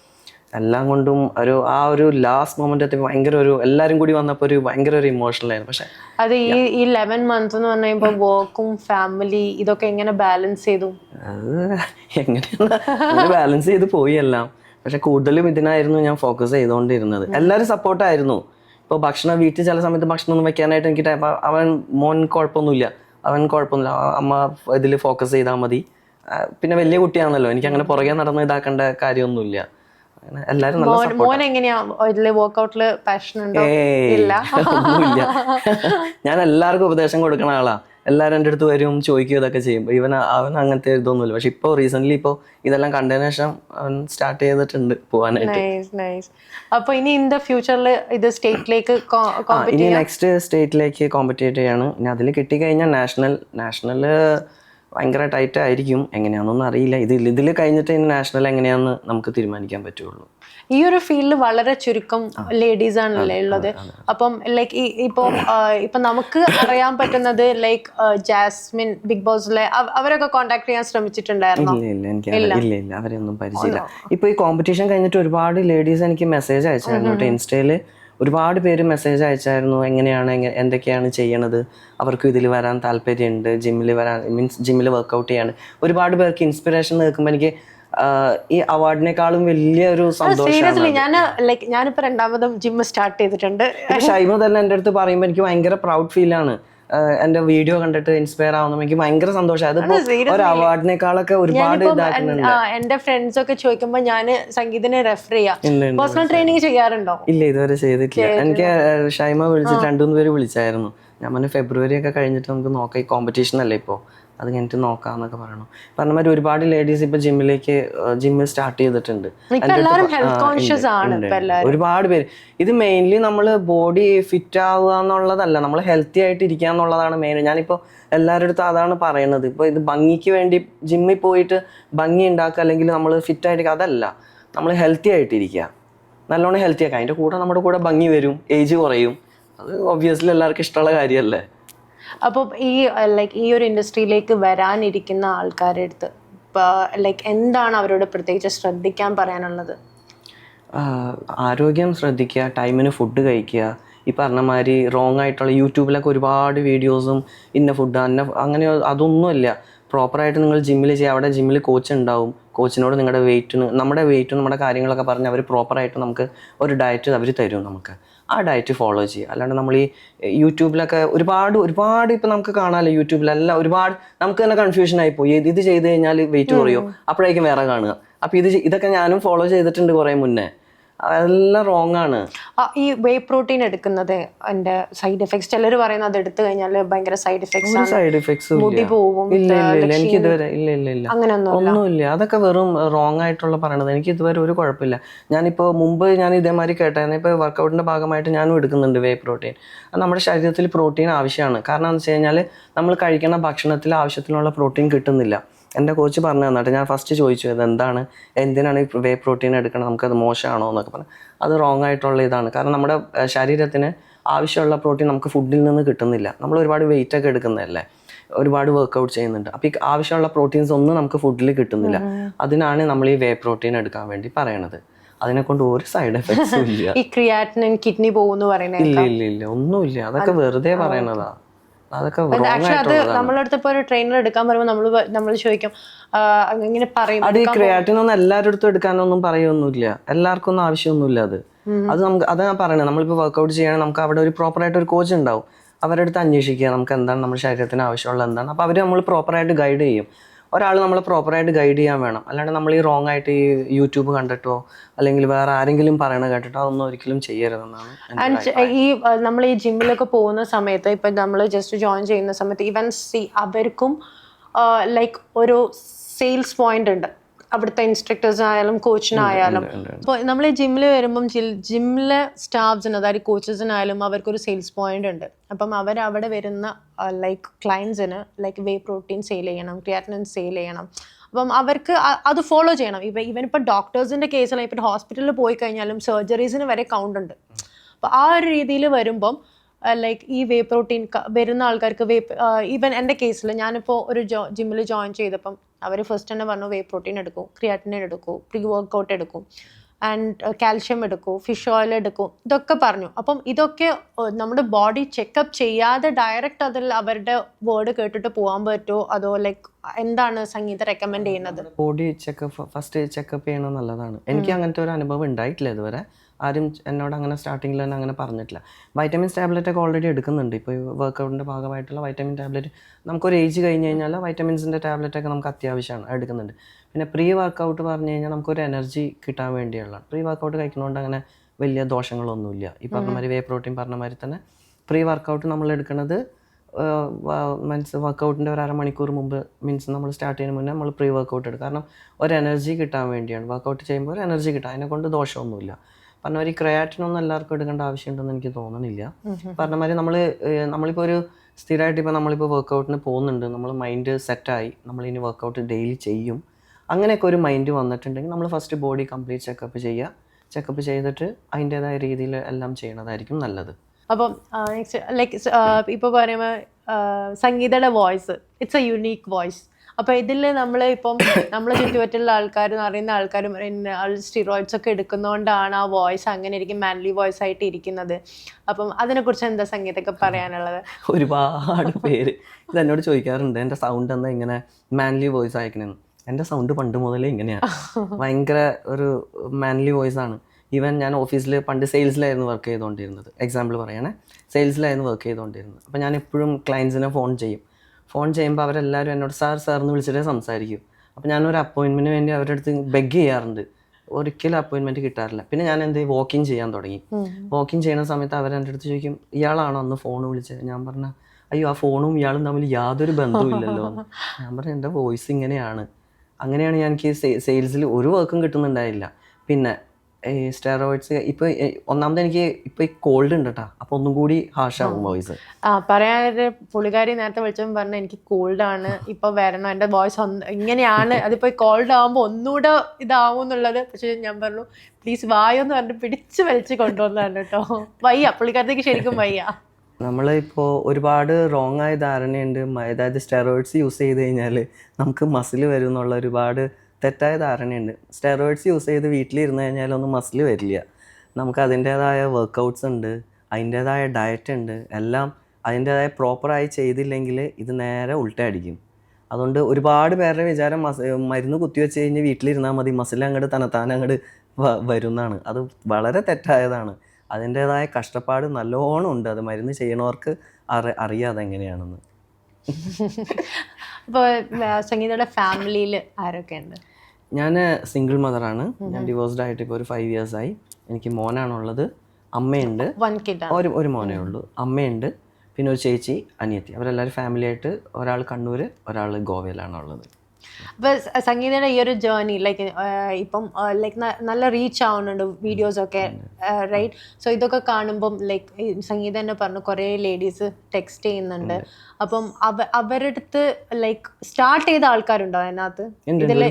എല്ലാം കൊണ്ടും ഒരു ആ ഒരു ലാസ്റ്റ് മൊമെന്റ് എത്തി ഭയങ്കര ഒരു എല്ലാരും കൂടി വന്നപ്പോൾ ഒരു ഭയങ്കര ഒരു ഇമോഷണൽ ആയിരുന്നു. പക്ഷെ അത് ഈ ഈ ലെവൻ മന്ത്സ് എന്ന് പറഞ്ഞാൽ വർക്കും ഫാമിലി ഇതൊക്കെ എങ്ങനെ ബാലൻസ് ചെയ്തു? എങ്ങനെയാണ് ബാലൻസ് ചെയ്ത് പോയി എല്ലാം. പക്ഷെ കൂടുതലും ഇതിനായിരുന്നു ഞാൻ ഫോക്കസ് ചെയ്തുകൊണ്ടിരുന്നത്. എല്ലാവരും സപ്പോർട്ടായിരുന്നു ഇപ്പോൾ ഭക്ഷണം വീട്ടിൽ ചില സമയത്ത് ഭക്ഷണം ഒന്നും വെക്കാനായിട്ട് എനിക്ക് ടൈം അവൻ മോൻ കുഴപ്പമൊന്നുമില്ല. അവൻ കുഴപ്പമൊന്നുമില്ല. അമ്മ ഇതിൽ ഫോക്കസ് ചെയ്താൽ മതി. പിന്നെ വലിയ കുട്ടിയാണല്ലോ. എനിക്ക് അങ്ങനെ പുറകെ നടന്ന് ഇതാക്കേണ്ട കാര്യമൊന്നുമില്ല. നല്ല മോൻ എങ്ങനെയാ പാഷൻ ഉണ്ടോ? ഇല്ല. ഞാൻ എല്ലാവർക്കും ഉപദേശം കൊടുക്കണ ആളാ. എല്ലാവരും എന്റെ അടുത്ത് വരും ചോദിക്കുക ഇതൊക്കെ ചെയ്യും. ഇവൻ അവൻ അങ്ങനത്തെ ഇതൊന്നുമില്ല. പക്ഷെ ഇപ്പോൾ റീസെന്റ്ലി ഇപ്പോൾ ഇതെല്ലാം കണ്ടതിന് ശേഷം അവൻ സ്റ്റാർട്ട് ചെയ്തിട്ടുണ്ട് പോകാനായിട്ട് ഇനി ഇൻ ദ ഫ്യൂച്ചറിൽ ഇത് സ്റ്റേറ്റിലേക്ക് ഇനി നെക്സ്റ്റ് സ്റ്റേറ്റിലേക്ക് കോമ്പറ്റേറ്റ് ചെയ്യാണ്. ഇനി അതിൽ കിട്ടിക്കഴിഞ്ഞാൽ നാഷണൽ നാഷണൽ ഭയങ്കര ടൈറ്റ് ആയിരിക്കും. എങ്ങനെയാണെന്നൊന്നും അറിയില്ല. ഇതിൽ ഇതിൽ കഴിഞ്ഞിട്ട് ഇനി നാഷണൽ എങ്ങനെയാണെന്ന് നമുക്ക് തീരുമാനിക്കാൻ പറ്റുള്ളൂ. ഈ ഒരു ഫീൽഡിൽ വളരെ ചുരുക്കം ലേഡീസ് ആണല്ലേ ഉള്ളത്. അപ്പം ലൈക്ക് ഇപ്പൊ ഇപ്പൊ നമുക്ക് അറിയാൻ പറ്റുന്നത് ലൈക്ക് ജാസ്മിൻ ബിഗ് ബോസിലെ അവ- അവരൊക്കെ കോണ്ടാക്ട് ചെയ്യാൻ ശ്രമിച്ചിട്ടുണ്ടായിരുന്നു? ഇല്ല ഇല്ല ഇല്ല. അവരെയൊന്നും പരിചയമില്ല. ഇപ്പൊ ഈ കോമ്പറ്റീഷൻ കഴിഞ്ഞിട്ട് ഒരുപാട് ലേഡീസ് എനിക്ക് മെസ്സേജ് അയച്ചായിരുന്നു കേട്ടോ. ഇൻസ്റ്റയിൽ ഒരുപാട് പേര് മെസ്സേജ് അയച്ചായിരുന്നു. എങ്ങനെയാണ് എന്തൊക്കെയാണ് ചെയ്യണത്? അവർക്ക് ഇതിൽ വരാൻ താല്പര്യമുണ്ട്. ജിമ്മിൽ വരാൻ മീൻസ് ജിമ്മിൽ വർക്കൗട്ട് ചെയ്യാണ്. ഒരുപാട് പേർക്ക് ഇൻസ്പിറേഷൻ നിൽക്കുമ്പോൾ എനിക്ക് ഈ അവാർഡിനേക്കാളും വലിയൊരു സന്തോഷമാണ് സീരിയസ്ലി ഞാൻ ലൈക്ക് ഞാനിപ്പോ രണ്ടാമതും ജിം സ്റ്റാർട്ട് ചെയ്തിട്ടുണ്ട്. ഇപ്പൊ ഷൈമ തന്നെ എന്റെ അടുത്ത് പറയുമ്പോൾ എനിക്ക് ഭയങ്കര പ്രൗഡ് ഫീൽ ആണ്. എന്റെ വീഡിയോ കണ്ടിട്ട് ഇൻസ്പയർ ആവുന്ന. എനിക്ക് ഭയങ്കര സന്തോഷം. അതിപ്പോ ഒരു അവാർഡിനേക്കാളൊക്കെ ഒരുപാട് ഇതാക്കുന്നുണ്ട്. എന്റെ ഫ്രണ്ട്സ് ഒക്കെ ചോദിക്കുമ്പോ ഞാൻ സംഗീതനെ റെഫർ ചെയ്യാം. പേഴ്സണൽ ട്രെയിനിങ് ചെയ്യാറുണ്ടോ? ഇല്ല ഇതുവരെ ചെയ്തിട്ടില്ല. എനിക്ക് ഷൈമ വിളിച്ചിട്ട് രണ്ടുമൂന്ന് പേര് വിളിച്ചായിരുന്നു. ഞാൻ പറഞ്ഞു ഫെബ്രുവരി ഒക്കെ കഴിഞ്ഞിട്ട് നമുക്ക് നോക്കാം. ഈ കോമ്പറ്റീഷൻ അല്ലേ ഇപ്പോൾ അത് കഴിഞ്ഞിട്ട് നോക്കാന്നൊക്കെ പറയണം. പറഞ്ഞ മാതിരി ഒരുപാട് ലേഡീസ് ഇപ്പൊ ജിമ്മിലേക്ക് ജിമ്മിൽ സ്റ്റാർട്ട് ചെയ്തിട്ടുണ്ട്. ഇപ്പൊ ഇപ്പൊ ഒരുപാട് പേര്. ഇത് മെയിൻലി നമ്മൾ ബോഡി ഫിറ്റ് ആവുക എന്നുള്ളതല്ല. നമ്മൾ ഹെൽത്തി ആയിട്ട് ഇരിക്കുക എന്നുള്ളതാണ് മെയിൻ ഞാനിപ്പോൾ എല്ലാവരുടെ അടുത്തും അതാണ് പറയുന്നത് ഇപ്പോൾ ഇത് ഭംഗിക്ക് വേണ്ടി ജിമ്മിൽ പോയിട്ട് ഭംഗി ഉണ്ടാക്കുക അല്ലെങ്കിൽ നമ്മൾ ഫിറ്റ് ആയിട്ട് അതല്ല. നമ്മൾ ഹെൽത്തി ആയിട്ടിരിക്കുക നല്ലോണം ഹെൽത്തി ആക്കുക. അതിന്റെ കൂടെ നമ്മുടെ കൂടെ ഭംഗി വരും. ഏജ് കുറയും. അത് ഒബ്വിയസ്ലി എല്ലാവർക്കും ഇഷ്ടമുള്ള കാര്യമല്ലേ? അപ്പോൾ ഈ ലൈക്ക് ഈ ഒരു ഇൻഡസ്ട്രിയിലേക്ക് വരാനിരിക്കുന്ന ആൾക്കാരുടെ അടുത്ത് ലൈക്ക് എന്താണ് അവരോട് പ്രത്യേകിച്ച് ശ്രദ്ധിക്കാൻ പറയാനുള്ളത്? ആരോഗ്യം ശ്രദ്ധിക്കുക ടൈമിന് ഫുഡ് കഴിക്കുക. ഈ പറഞ്ഞ മാതിരി റോങ് ആയിട്ടുള്ള യൂട്യൂബിലൊക്കെ ഒരുപാട് വീഡിയോസും ഇന്ന ഫുഡ് അന്ന അങ്ങനെ അതൊന്നുമില്ല. പ്രോപ്പറായിട്ട് നിങ്ങൾ ജിമ്മിൽ ചെയ്യുക. അവിടെ ജിമ്മിൽ കോച്ച് ഉണ്ടാവും. കോച്ചിനോട് നിങ്ങളുടെ വെയിറ്റിന് നമ്മുടെ വെയിറ്റും നമ്മുടെ കാര്യങ്ങളൊക്കെ പറഞ്ഞ് അവർ പ്രോപ്പറായിട്ട് നമുക്ക് ഒരു ഡയറ്റ് അവർ തരും നമുക്ക്. ആ ഡയറ്റ് ഫോളോ ചെയ്യുക. അല്ലാണ്ട് നമ്മൾ ഈ യൂട്യൂബിലൊക്കെ ഒരുപാട് ഒരുപാട് ഇപ്പം നമുക്ക് കാണാമല്ലോ യൂട്യൂബിലെല്ലാം ഒരുപാട് നമുക്ക് തന്നെ കൺഫ്യൂഷൻ ആയി പോയി ഇത് ഇത് ചെയ്ത് കഴിഞ്ഞാൽ വെയിറ്റ് കുറയോ. അപ്പോഴേക്കും വേറെ കാണുക. അപ്പം ഇത് ഇതൊക്കെ ഞാനും ഫോളോ ചെയ്തിട്ടുണ്ട് കുറേ മുന്നേ. അതെല്ലാം റോങ് ആണ്. ഈ വേ പ്രോട്ടീൻ എടുക്കുന്നത് എന്റെ സൈഡ് എഫക്ട്സ് ചിലർ പറയുന്നത് അത് എടുത്തു കഴിഞ്ഞാൽ ഭയങ്കര സൈഡ് എഫക്ട്സ് സൈഡ് എഫക്ട്സ് മുടി പോവും ഇല്ല ഇല്ല ഇല്ല. എനിക്ക് ഇതുവരെ ഇല്ല ഇല്ല ഇല്ല. ഒന്നുമില്ല. അതൊക്കെ വെറും റോങ് ആയിട്ടുള്ള പറയണത്. എനിക്ക് ഇതുവരെ ഒരു കുഴപ്പമില്ല. ഞാനിപ്പോൾ മുമ്പ് ഞാൻ ഇതേമാതിരി കേട്ടായിരുന്നു ഇപ്പോൾ വർക്കൗട്ടിന്റെ ഭാഗമായിട്ട് ഞാനും എടുക്കുന്നുണ്ട് വേ പ്രോട്ടീൻ അത് നമ്മുടെ ശരീരത്തിൽ പ്രോട്ടീൻ ആവശ്യമാണ്. കാരണം എന്ന് വെച്ച് കഴിഞ്ഞാൽ നമ്മൾ കഴിക്കുന്ന ഭക്ഷണത്തിൽ ആവശ്യത്തിനുള്ള പ്രോട്ടീൻ കിട്ടുന്നില്ല. എന്റെ കോച്ച് പറഞ്ഞു തന്നിട്ട് ഞാൻ ഫസ്റ്റ് ചോദിച്ചു ഇത് എന്താണ് എന്തിനാണ് ഈ വേ പ്രോട്ടീൻ എടുക്കണം നമുക്കത് മോശമാണോ? എന്നൊക്കെ പറഞ്ഞു. അത് റോങ് ആയിട്ടുള്ള ഇതാണ്. കാരണം നമ്മുടെ ശരീരത്തിന് ആവശ്യമുള്ള പ്രോട്ടീൻ നമുക്ക് ഫുഡിൽ നിന്ന് കിട്ടുന്നില്ല. നമ്മൾ ഒരുപാട് വെയിറ്റ് ഒക്കെ എടുക്കുന്നതല്ലേ? ഒരുപാട് വർക്കൗട്ട് ചെയ്യുന്നുണ്ട്. അപ്പോൾ ഈ ആവശ്യമുള്ള പ്രോട്ടീൻസ് ഒന്നും നമുക്ക് ഫുഡിൽ കിട്ടുന്നില്ല. അതിനാണ് നമ്മൾ ഈ വേ പ്രോട്ടീൻ എടുക്കാൻ വേണ്ടി പറയണത്. അതിനെ കൊണ്ട് ഒരു സൈഡ് എഫക്ട്സും ഇല്ല. ഈ ക്രിയാറ്റിനിൻ കിഡ്നി പോകുന്നു പറയുന്നത് ഇല്ല ഇല്ല ഇല്ല. ഒന്നുമില്ല. അതൊക്കെ വെറുതെ പറയണതാ. അതൊക്കെ ആക്ച്വലി അത് ഇപ്പോൾ ഒരു ട്രെയിനർ എടുക്കാൻ പറയുമ്പോൾ നമ്മൾ നമ്മൾ ചോദിക്കും ഇങ്ങനെ പറയും അത് ഈ ക്രിയാറ്റിൻ ഒന്നും എല്ലാവരുടെ അടുത്തും എടുക്കാനൊന്നും പറയൊന്നുമില്ല എല്ലാവർക്കും ഒന്നും ആവശ്യമൊന്നുമില്ല അത്. അത് നമുക്ക് അതാ ഞാൻ പറയണത് നമ്മളിപ്പോൾ വർക്കൗട്ട് ചെയ്യണം നമുക്ക് അവിടെ ഒരു പ്രോപ്പറായിട്ട് ഒരു കോച്ച് ഉണ്ടാവും. അവരുടെ അടുത്ത് അന്വേഷിക്കുക നമുക്ക് എന്താണ് നമ്മുടെ ശരീരത്തിന് ആവശ്യമുള്ള എന്താണ്. അപ്പോൾ അവർ നമ്മൾ പ്രോപ്പറായിട്ട് ഗൈഡ് ചെയ്യും. ഒരാൾ നമ്മളെ പ്രോപ്പറായിട്ട് ഗൈഡ് ചെയ്യാൻ വേണം. അല്ലാണ്ട് നമ്മൾ ഈ റോങ് ആയിട്ട് ഈ യൂട്യൂബ് കണ്ടിട്ടോ അല്ലെങ്കിൽ വേറെ ആരെങ്കിലും പറയണ കേട്ടിട്ടോ അതൊന്നും ഒരിക്കലും ചെയ്യരുതെന്നാണ് ഈ നമ്മൾ ഈ ജിമ്മിലൊക്കെ പോകുന്ന സമയത്ത് ഇപ്പം നമ്മൾ ജസ്റ്റ് ജോയിൻ ചെയ്യുന്ന സമയത്ത് ഈവൻ സി അവർക്കും ലൈക്ക് ഒരു സെയിൽസ് പോയിന്റ് ഉണ്ട്. അവിടുത്തെ ഇൻസ്ട്രക്ടേഴ്സിനായാലും കോച്ചിനായാലും ഇപ്പോൾ നമ്മൾ ഈ ജിമ്മിൽ വരുമ്പം ജിമ്മിലെ സ്റ്റാഫ്സിന് അതായത് കോച്ചസിനായാലും അവർക്കൊരു സെയിൽസ് പോയിന്റ് ഉണ്ട്. അപ്പം അവർ അവിടെ വരുന്ന ലൈക്ക് ക്ലയൻസിന് ലൈക്ക് വേ പ്രോട്ടീൻ സെയിൽ ചെയ്യണം ക്രിയാറ്റിൻ സെയിൽ ചെയ്യണം. അപ്പം അവർക്ക് അത് ഫോളോ ചെയ്യണം. ഇപ്പം ഇവൻ ഇപ്പോൾ ഡോക്ടേഴ്സിന്റെ കേസിൽ ഇപ്പോൾ ഹോസ്പിറ്റലിൽ പോയി കഴിഞ്ഞാലും സർജറീസിന് വരെ കൗണ്ട് ഉണ്ട്. അപ്പോൾ ആ ഒരു രീതിയിൽ വരുമ്പം ലൈക്ക് ഈ വേ പ്രോട്ടീൻ വരുന്ന ആൾക്കാർക്ക് വേ ഈവൻ എന്റെ കേസിൽ ഞാനിപ്പോൾ ഒരു ജോ ജിമ്മിൽ ജോയിൻ ചെയ്തപ്പം അവർ ഫസ്റ്റ് തന്നെ പറഞ്ഞു വേ പ്രോട്ടീൻ എടുക്കും ക്രിയാറ്റിനിൻ എടുക്കും പ്രീ വർക്കൗട്ട് എടുക്കും ആൻഡ് കാൽഷ്യം എടുക്കൂ ഫിഷ് ഓയിൽ എടുക്കൂ ഇതൊക്കെ പറഞ്ഞു. അപ്പം ഇതൊക്കെ നമ്മുടെ ബോഡി ചെക്കപ്പ് ചെയ്യാതെ ഡയറക്റ്റ് അതിൽ അവരുടെ വേർഡ് കേട്ടിട്ട് പോകാൻ പറ്റുമോ അതോ ലൈക്ക് എന്താണ് സംഗീത റെക്കമെൻഡ് ചെയ്യുന്നത്? ബോഡി ചെക്കപ്പ് ഫസ്റ്റ് ചെക്കപ്പ് ചെയ്യണത് നല്ലതാണ് എനിക്ക് അങ്ങനത്തെ ഒരു അനുഭവം ഉണ്ടായിട്ടില്ല ഇതുവരെ. ആരും എന്നോട് അങ്ങനെ സ്റ്റാർട്ടിങ്ങിൽ തന്നെ അങ്ങനെ പറഞ്ഞിട്ടില്ല. വൈറ്റമിൻ ടാബ്ലറ്റ് ഒക്കെ ഓൾറെഡി എടുക്കുന്നുണ്ട്. ഇപ്പോൾ വർക്കൗട്ടിന്റെ ഭാഗമായിട്ടുള്ള വൈറ്റമിൻ ടാബ്ലറ്റ് നമുക്കൊരു ഏജ് കഴിഞ്ഞ് കഴിഞ്ഞാൽ വൈറ്റമിൻസിന്റെ ടാബ്ലറ്റ് ഒക്കെ നമുക്ക് അത്യാവശ്യമാണ് എടുക്കുന്നുണ്ട്. പിന്നെ പ്രീ വർക്കൗട്ട് പറഞ്ഞു കഴിഞ്ഞാൽ നമുക്കൊരു എനർജി കിട്ടാൻ വേണ്ടിയുള്ള പ്രീ വർക്കൗട്ട് കഴിക്കുന്നതുകൊണ്ട് അങ്ങനെ വലിയ ദോഷങ്ങളൊന്നുമില്ല. ഈ പറഞ്ഞ മാതിരി വേ പ്രോട്ടീൻ പറഞ്ഞ മാതിരി തന്നെ പ്രീ വർക്കൗട്ട് നമ്മൾ എടുക്കുന്നത് മീൻസ് വർക്കൗട്ടിന്റെ ഒരു അരമണിക്കൂർ മുമ്പ് മീൻസ് നമ്മൾ സ്റ്റാർട്ട് ചെയ്യുന്ന മുന്നേ നമ്മൾ പ്രീ വർക്കൗട്ട് എടുക്കും. കാരണം ഒരു എനർജി കിട്ടാൻ വേണ്ടിയാണ്. വർക്കൗട്ട് ചെയ്യുമ്പോൾ ഒരു എനർജി കിട്ടാം. അതിനെ കൊണ്ട് ദോഷമൊന്നുമില്ല. പറഞ്ഞ ഒരു ക്രയാറ്റിനൊന്നും എല്ലാവർക്കും എടുക്കേണ്ട ആവശ്യമുണ്ടെന്ന് എനിക്ക് തോന്നുന്നില്ല പറഞ്ഞ മാതിരി നമ്മൾ നമ്മളിപ്പോൾ ഒരു സ്ഥിരമായിട്ട് ഇപ്പോൾ നമ്മളിപ്പോൾ വർക്കൗട്ടിന് പോകുന്നുണ്ട്. നമ്മൾ മൈൻഡ് സെറ്റായി നമ്മൾ ഇനി വർക്കൗട്ട് ഡെയിലി ചെയ്യും. അങ്ങനെയൊക്കെ ഒരു മൈൻഡ് വന്നിട്ടുണ്ടെങ്കിൽ നമ്മൾ ഫസ്റ്റ് ബോഡി കംപ്ലീറ്റ് ചെക്കപ്പ് ചെയ്യുക. ചെക്കപ്പ് ചെയ്തിട്ട് അതിന്റെതായ രീതിയിൽ എല്ലാം ചെയ്യണതായിരിക്കും നല്ലത്. അപ്പം നെക്സ്റ്റ് ലൈക്ക് ഇപ്പോൾ പറയുമ്പോൾ സംഗീതയുടെ voice it's a unique voice അപ്പോൾ ഇതിൽ നമ്മൾ ഇപ്പം നമ്മളെ ചുറ്റുപറ്റുള്ള ആൾക്കാരും അറിയുന്ന ആൾക്കാരും സ്റ്റിറോയിഡ്സ് ഒക്കെ എടുക്കുന്നതുകൊണ്ടാണ് ആ വോയിസ് അങ്ങനെ ഇരിക്കും മാൻലി വോയിസ് ആയിട്ട് ഇരിക്കുന്നത്. അപ്പം അതിനെക്കുറിച്ച് എന്താ സംഗീതമൊക്കെ പറയാനുള്ളത്? ഒരുപാട് പേര് ഇത് എന്നോട് ചോദിക്കാറുണ്ട്. എന്റെ സൗണ്ട് എന്താ ഇങ്ങനെ മാൻലി വോയിസ് ആയിരിക്കണെന്ന്? എന്റെ സൗണ്ട് പണ്ട് മുതലേ ഇങ്ങനെയാണ് ഭയങ്കര ഒരു മാൻലി വോയിസ് ആണ്. ഈവൻ ഞാൻ ഓഫീസിൽ പണ്ട് സെയിൽസിലായിരുന്നു വർക്ക് ചെയ്തുകൊണ്ടിരുന്നത് എക്സാമ്പിൾ പറയണേ. സെയിൽസിലായിരുന്നു വർക്ക് ചെയ്തുകൊണ്ടിരുന്നത് അപ്പോൾ ഞാൻ എപ്പോഴും ക്ലയൻസിനെ ഫോൺ ചെയ്യും. ഫോൺ ചെയ്യുമ്പോൾ അവരെല്ലാവരും എന്നോട് സാർ സാർ എന്ന് വിളിച്ചിട്ടേ സംസാരിക്കും. അപ്പോൾ ഞാനൊരു അപ്പോയിൻമെന്റിന് വേണ്ടി അവരുടെ അടുത്ത് ബെഗ് ചെയ്യാറുണ്ട്. ഒരിക്കലും അപ്പോയിൻമെന്റ് കിട്ടാറില്ല. പിന്നെ ഞാൻ എന്ത് വാക്കിംഗ് ചെയ്യാൻ തുടങ്ങി. വാക്കിംഗ് ചെയ്യുന്ന സമയത്ത് അവർ എന്റെ അടുത്ത് ചോദിക്കും ഇയാളാണോ അന്ന് ഫോൺ വിളിച്ചത് ഞാൻ പറഞ്ഞ അയ്യോ ആ ഫോണും ഇയാളും തമ്മിൽ യാതൊരു ബന്ധവുമില്ലല്ലോ. ഞാൻ പറഞ്ഞു എന്റെ വോയിസ് ഇങ്ങനെയാണ്. അങ്ങനെയാണ് ഞാൻ എനിക്ക് സെയിൽസിൽ ഒരു വർക്കും കിട്ടുന്നുണ്ടായില്ല. പിന്നെ സ്റ്റെറോയിഡ്സ് ഇപ്പൊ ഒന്നാമത് എനിക്ക് ഇപ്പൊ കോൾഡ് ഉണ്ട് കേട്ടോ അപ്പോൾ ഒന്നും കൂടി ഹാഷാവും വോയിസ് ആ. പറയാനായിട്ട് പുള്ളിക്കാരി നേരത്തെ വിളിച്ചപ്പോൾ പറഞ്ഞു എനിക്ക് കോൾഡ് ആണ്. ഇപ്പൊ വരണം എന്റെ വോയിസ് ഇങ്ങനെയാണ്. അതിപ്പോ കോൾഡ് ആവുമ്പോ ഒന്നുകൂടെ ഇതാവും എന്നുള്ളത് പക്ഷെ ഞാൻ പറഞ്ഞു പ്ലീസ് വായോന്ന് പറഞ്ഞിട്ട് പിടിച്ച് വലിച്ചു കൊണ്ടുവന്നാണ് കേട്ടോ വയ്യ പുള്ളിക്കാരത്തേക്ക് ശരിക്കും വയ്യ. നമ്മളിപ്പോൾ ഒരുപാട് റോങ് ആയ ധാരണയുണ്ട്. അതായത് സ്റ്റെറോയിഡ്സ് യൂസ് ചെയ്ത് കഴിഞ്ഞാൽ നമുക്ക് മസിൽ വരും എന്നുള്ള ഒരുപാട് തെറ്റായ ധാരണയുണ്ട്. സ്റ്റെറോയിഡ്സ് യൂസ് ചെയ്ത് വീട്ടിലിരുന്ന് കഴിഞ്ഞാൽ ഒന്നും മസിൽ വരില്ല. നമുക്ക് അതിന്റേതായ വർക്കൗട്ട്സ് ഉണ്ട് അതിന്റേതായ ഡയറ്റ് ഉണ്ട്. എല്ലാം അതിന്റേതായ പ്രോപ്പറായി ചെയ്തില്ലെങ്കിൽ ഇത് നേരെ ഉൾട്ടടിക്കും അതുകൊണ്ട് ഒരുപാട് പേരുടെ വിചാരം മസ് മരുന്ന് കുത്തിവെച്ച് കഴിഞ്ഞ് വീട്ടിലിരുന്നാൽ മതി മസിൽ അങ്ങോട്ട് തനത്താൻ അങ്ങോട്ട് വരുന്നതാണ് അത് വളരെ തെറ്റായതാണ്. അതിന്റേതായ കഷ്ടപ്പാട് നല്ലോണം ഉണ്ട്. അത് മരുന്ന് ചെയ്യണവർക്ക് അറി അറിയാതെ എങ്ങനെയാണെന്ന് അപ്പോൾ സംഗീതയുടെ ഫാമിലിയിൽ ആരൊക്കെ ഉണ്ട് ഞാൻ സിംഗിൾ മദറാണ് ഞാൻ ഡിവോഴ്സ്ഡ് ആയിട്ട് ഇപ്പോൾ ഒരു ഫൈവ് ഇയേഴ്സ് ആയി. എനിക്ക് മോനാണുള്ളത്. അമ്മയുണ്ട്. ഒരു ഒരു മോനേ ഉള്ളൂ. അമ്മയുണ്ട്. പിന്നെ ഒരു ചേച്ചി അനിയത്തി. അവരെല്ലാവരും ഫാമിലിയായിട്ട് ഒരാൾ കണ്ണൂർ ഒരാൾ ഗോവയിലാണ് ഉള്ളത് അപ്പൊ സംഗീതയുടെ ഈ ഒരു ജേർണി ലൈക്ക് ഇപ്പം ലൈക്ക് നല്ല റീച്ച് ആവുന്നുണ്ട് വീഡിയോസ് ഒക്കെ റൈറ്റ് സോ ഇതൊക്കെ കാണുമ്പം ലൈക്ക് സംഗീത തന്നെ പറഞ്ഞു കുറേ ലേഡീസ് ടെക്സ്റ്റ് ചെയ്യുന്നുണ്ട്. അപ്പം അവ അവരുടെ അടുത്ത് ലൈക്ക് സ്റ്റാർട്ട് ചെയ്ത ആൾക്കാരുണ്ടോ അതിനകത്ത്? പേര്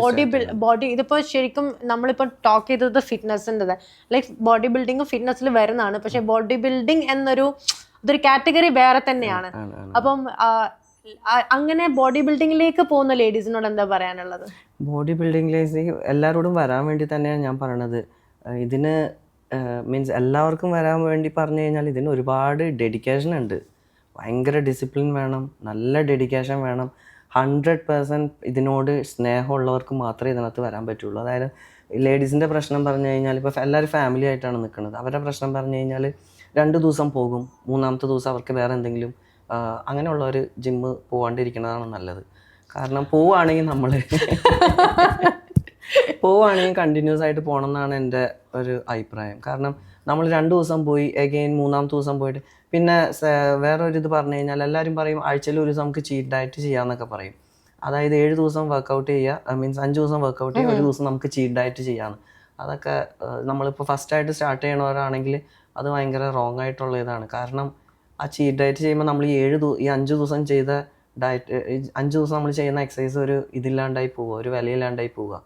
ബോഡി ബോഡി ഇതിപ്പോ ശരിക്കും നമ്മളിപ്പോ ടോക്ക് ചെയ്തത് ഫിറ്റ്നസിന്റെ ലൈക്ക് ബോഡി ബിൽഡിംഗ് ഫിറ്റ്നസ്സിൽ വരുന്നതാണ്. പക്ഷെ ബോഡി ബിൽഡിംഗ് എന്നൊരു ഇതൊരു കാറ്റഗറി വേറെ തന്നെയാണ്. അപ്പം അങ്ങനെ ബോഡി ബിൽഡിങ്ങിലേക്ക് പോകുന്ന ലേഡീസിനോട് എന്താ പറയാനുള്ളത്? ബോഡി ബിൽഡിങ്ങിലേക്ക് എല്ലാവരോടും വരാൻ വേണ്ടി തന്നെയാണ് ഞാൻ പറയണത്. ഇതിന് മീൻസ് എല്ലാവർക്കും വരാൻ വേണ്ടി പറഞ്ഞു കഴിഞ്ഞാൽ ഇതിന് ഒരുപാട് ഡെഡിക്കേഷൻ ഉണ്ട്. ഭയങ്കര ഡിസിപ്ലിൻ വേണം നല്ല ഡെഡിക്കേഷൻ വേണം. ഹൺഡ്രഡ് പേഴ്സന്റ് ഇതിനോട് സ്നേഹമുള്ളവർക്ക് മാത്രമേ ഇതിനകത്ത് വരാൻ പറ്റുള്ളൂ. അതായത് ലേഡീസിന്റെ പ്രശ്നം പറഞ്ഞു കഴിഞ്ഞാൽ ഇപ്പോൾ എല്ലാവരും ഫാമിലി ആയിട്ടാണ് നിൽക്കുന്നത്. അവരുടെ പ്രശ്നം പറഞ്ഞു കഴിഞ്ഞാൽ രണ്ട് ദിവസം പോകും മൂന്നാമത്തെ ദിവസം അവർക്ക് വേറെ എന്തെങ്കിലും അങ്ങനെയുള്ളവർ ജിമ്മ് പോവാണ്ടിരിക്കുന്നതാണ് നല്ലത്. കാരണം പോവുകയാണെങ്കിൽ നമ്മൾ പോവുകയാണെങ്കിൽ കണ്ടിന്യൂസ് ആയിട്ട് പോകണം എന്നാണ് എന്റെ ഒരു അഭിപ്രായം. കാരണം നമ്മൾ രണ്ട് ദിവസം പോയി എഗെയിൻ മൂന്നാമത്തെ ദിവസം പോയിട്ട് പിന്നെ വേറൊരിത് ഇത് പറഞ്ഞു കഴിഞ്ഞാൽ എല്ലാവരും പറയും ആഴ്ചയിൽ ഒരു ദിവസം നമുക്ക് ചീറ്റ് ഡയറ്റ് ചെയ്യാമെന്നൊക്കെ പറയും. അതായത് ഏഴ് ദിവസം വർക്കൗട്ട് ചെയ്യുക മീൻസ് അഞ്ച് ദിവസം വർക്കൗട്ട് ചെയ്യുക ഒരു ദിവസം നമുക്ക് ചീറ്റ് ഡയറ്റ് ചെയ്യാമെന്ന് അതൊക്കെ നമ്മളിപ്പോൾ ഫസ്റ്റായിട്ട് സ്റ്റാർട്ട് ചെയ്യണവരാണെങ്കിൽ അത് ഭയങ്കര റോങ് ആയിട്ടുള്ള ഇതാണ്. കാരണം ആ ചീറ്റ് ഡയറ്റ് ചെയ്യുമ്പോൾ നമ്മൾ ഈ ഏഴ് ഈ അഞ്ച് ദിവസം ചെയ്ത ഡയറ്റ് അഞ്ച് ദിവസം നമ്മൾ ചെയ്യുന്ന എക്സസൈസ് ഒരു ഇതില്ലാണ്ടായി പോവുക ഒരു വിലയില്ലാണ്ടായി പോവുക.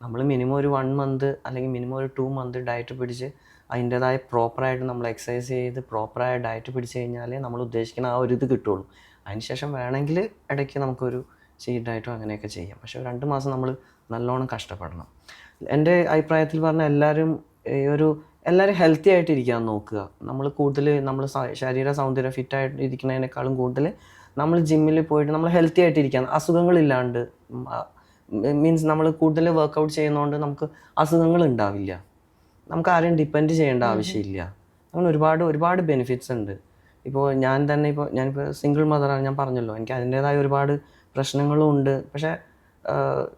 നമ്മൾ മിനിമം ഒരു വൺ മന്ത് അല്ലെങ്കിൽ മിനിമം ഒരു ടു മന്ത് ഡയറ്റ് പിടിച്ച് അതിന്റെതായ പ്രോപ്പറായിട്ട് നമ്മൾ എക്സസൈസ് ചെയ്ത് പ്രോപ്പറായ ഡയറ്റ് പിടിച്ച് കഴിഞ്ഞാലേ നമ്മൾ ഉദ്ദേശിക്കുന്ന ആ ഒരു ഇത് കിട്ടുള്ളൂ. അതിനുശേഷം വേണമെങ്കിൽ ഇടയ്ക്ക് നമുക്കൊരു ചീറ്റ് ഡയറ്റോ അങ്ങനെയൊക്കെ ചെയ്യാം. പക്ഷേ രണ്ട് മാസം നമ്മൾ നല്ലോണം കഷ്ടപ്പെടണം. എന്റെ അഭിപ്രായത്തിൽ പറഞ്ഞാൽ എല്ലാവരും ഈ ഒരു എല്ലാവരും ഹെൽത്തി ആയിട്ട് ഇരിക്കാൻ നോക്കുക. നമ്മൾ കൂടുതൽ നമ്മൾ ശരീര സൗന്ദര്യം ഫിറ്റായിട്ട് ഇരിക്കുന്നതിനേക്കാളും കൂടുതൽ നമ്മൾ ജിമ്മിൽ പോയിട്ട് നമ്മൾ ഹെൽത്തി ആയിട്ട് ഇരിക്കാൻ അസുഖങ്ങളില്ലാണ്ട് മീൻസ് നമ്മൾ കൂടുതൽ വർക്കൗട്ട് ചെയ്യുന്നതുകൊണ്ട് നമുക്ക് അസുഖങ്ങൾ ഉണ്ടാവില്ല നമുക്ക് ആരെയും ഡിപ്പെൻഡ് ചെയ്യേണ്ട ആവശ്യമില്ല. അങ്ങനെ ഒരുപാട് ഒരുപാട് ബെനിഫിറ്റ്സ് ഉണ്ട്. ഇപ്പോൾ ഞാൻ തന്നെ ഇപ്പോൾ ഞാനിപ്പോൾ സിംഗിൾ മദറാണ് ഞാൻ പറഞ്ഞല്ലോ എനിക്ക് അതിന്റേതായ ഒരുപാട് പ്രശ്നങ്ങളും ഉണ്ട്. പക്ഷേ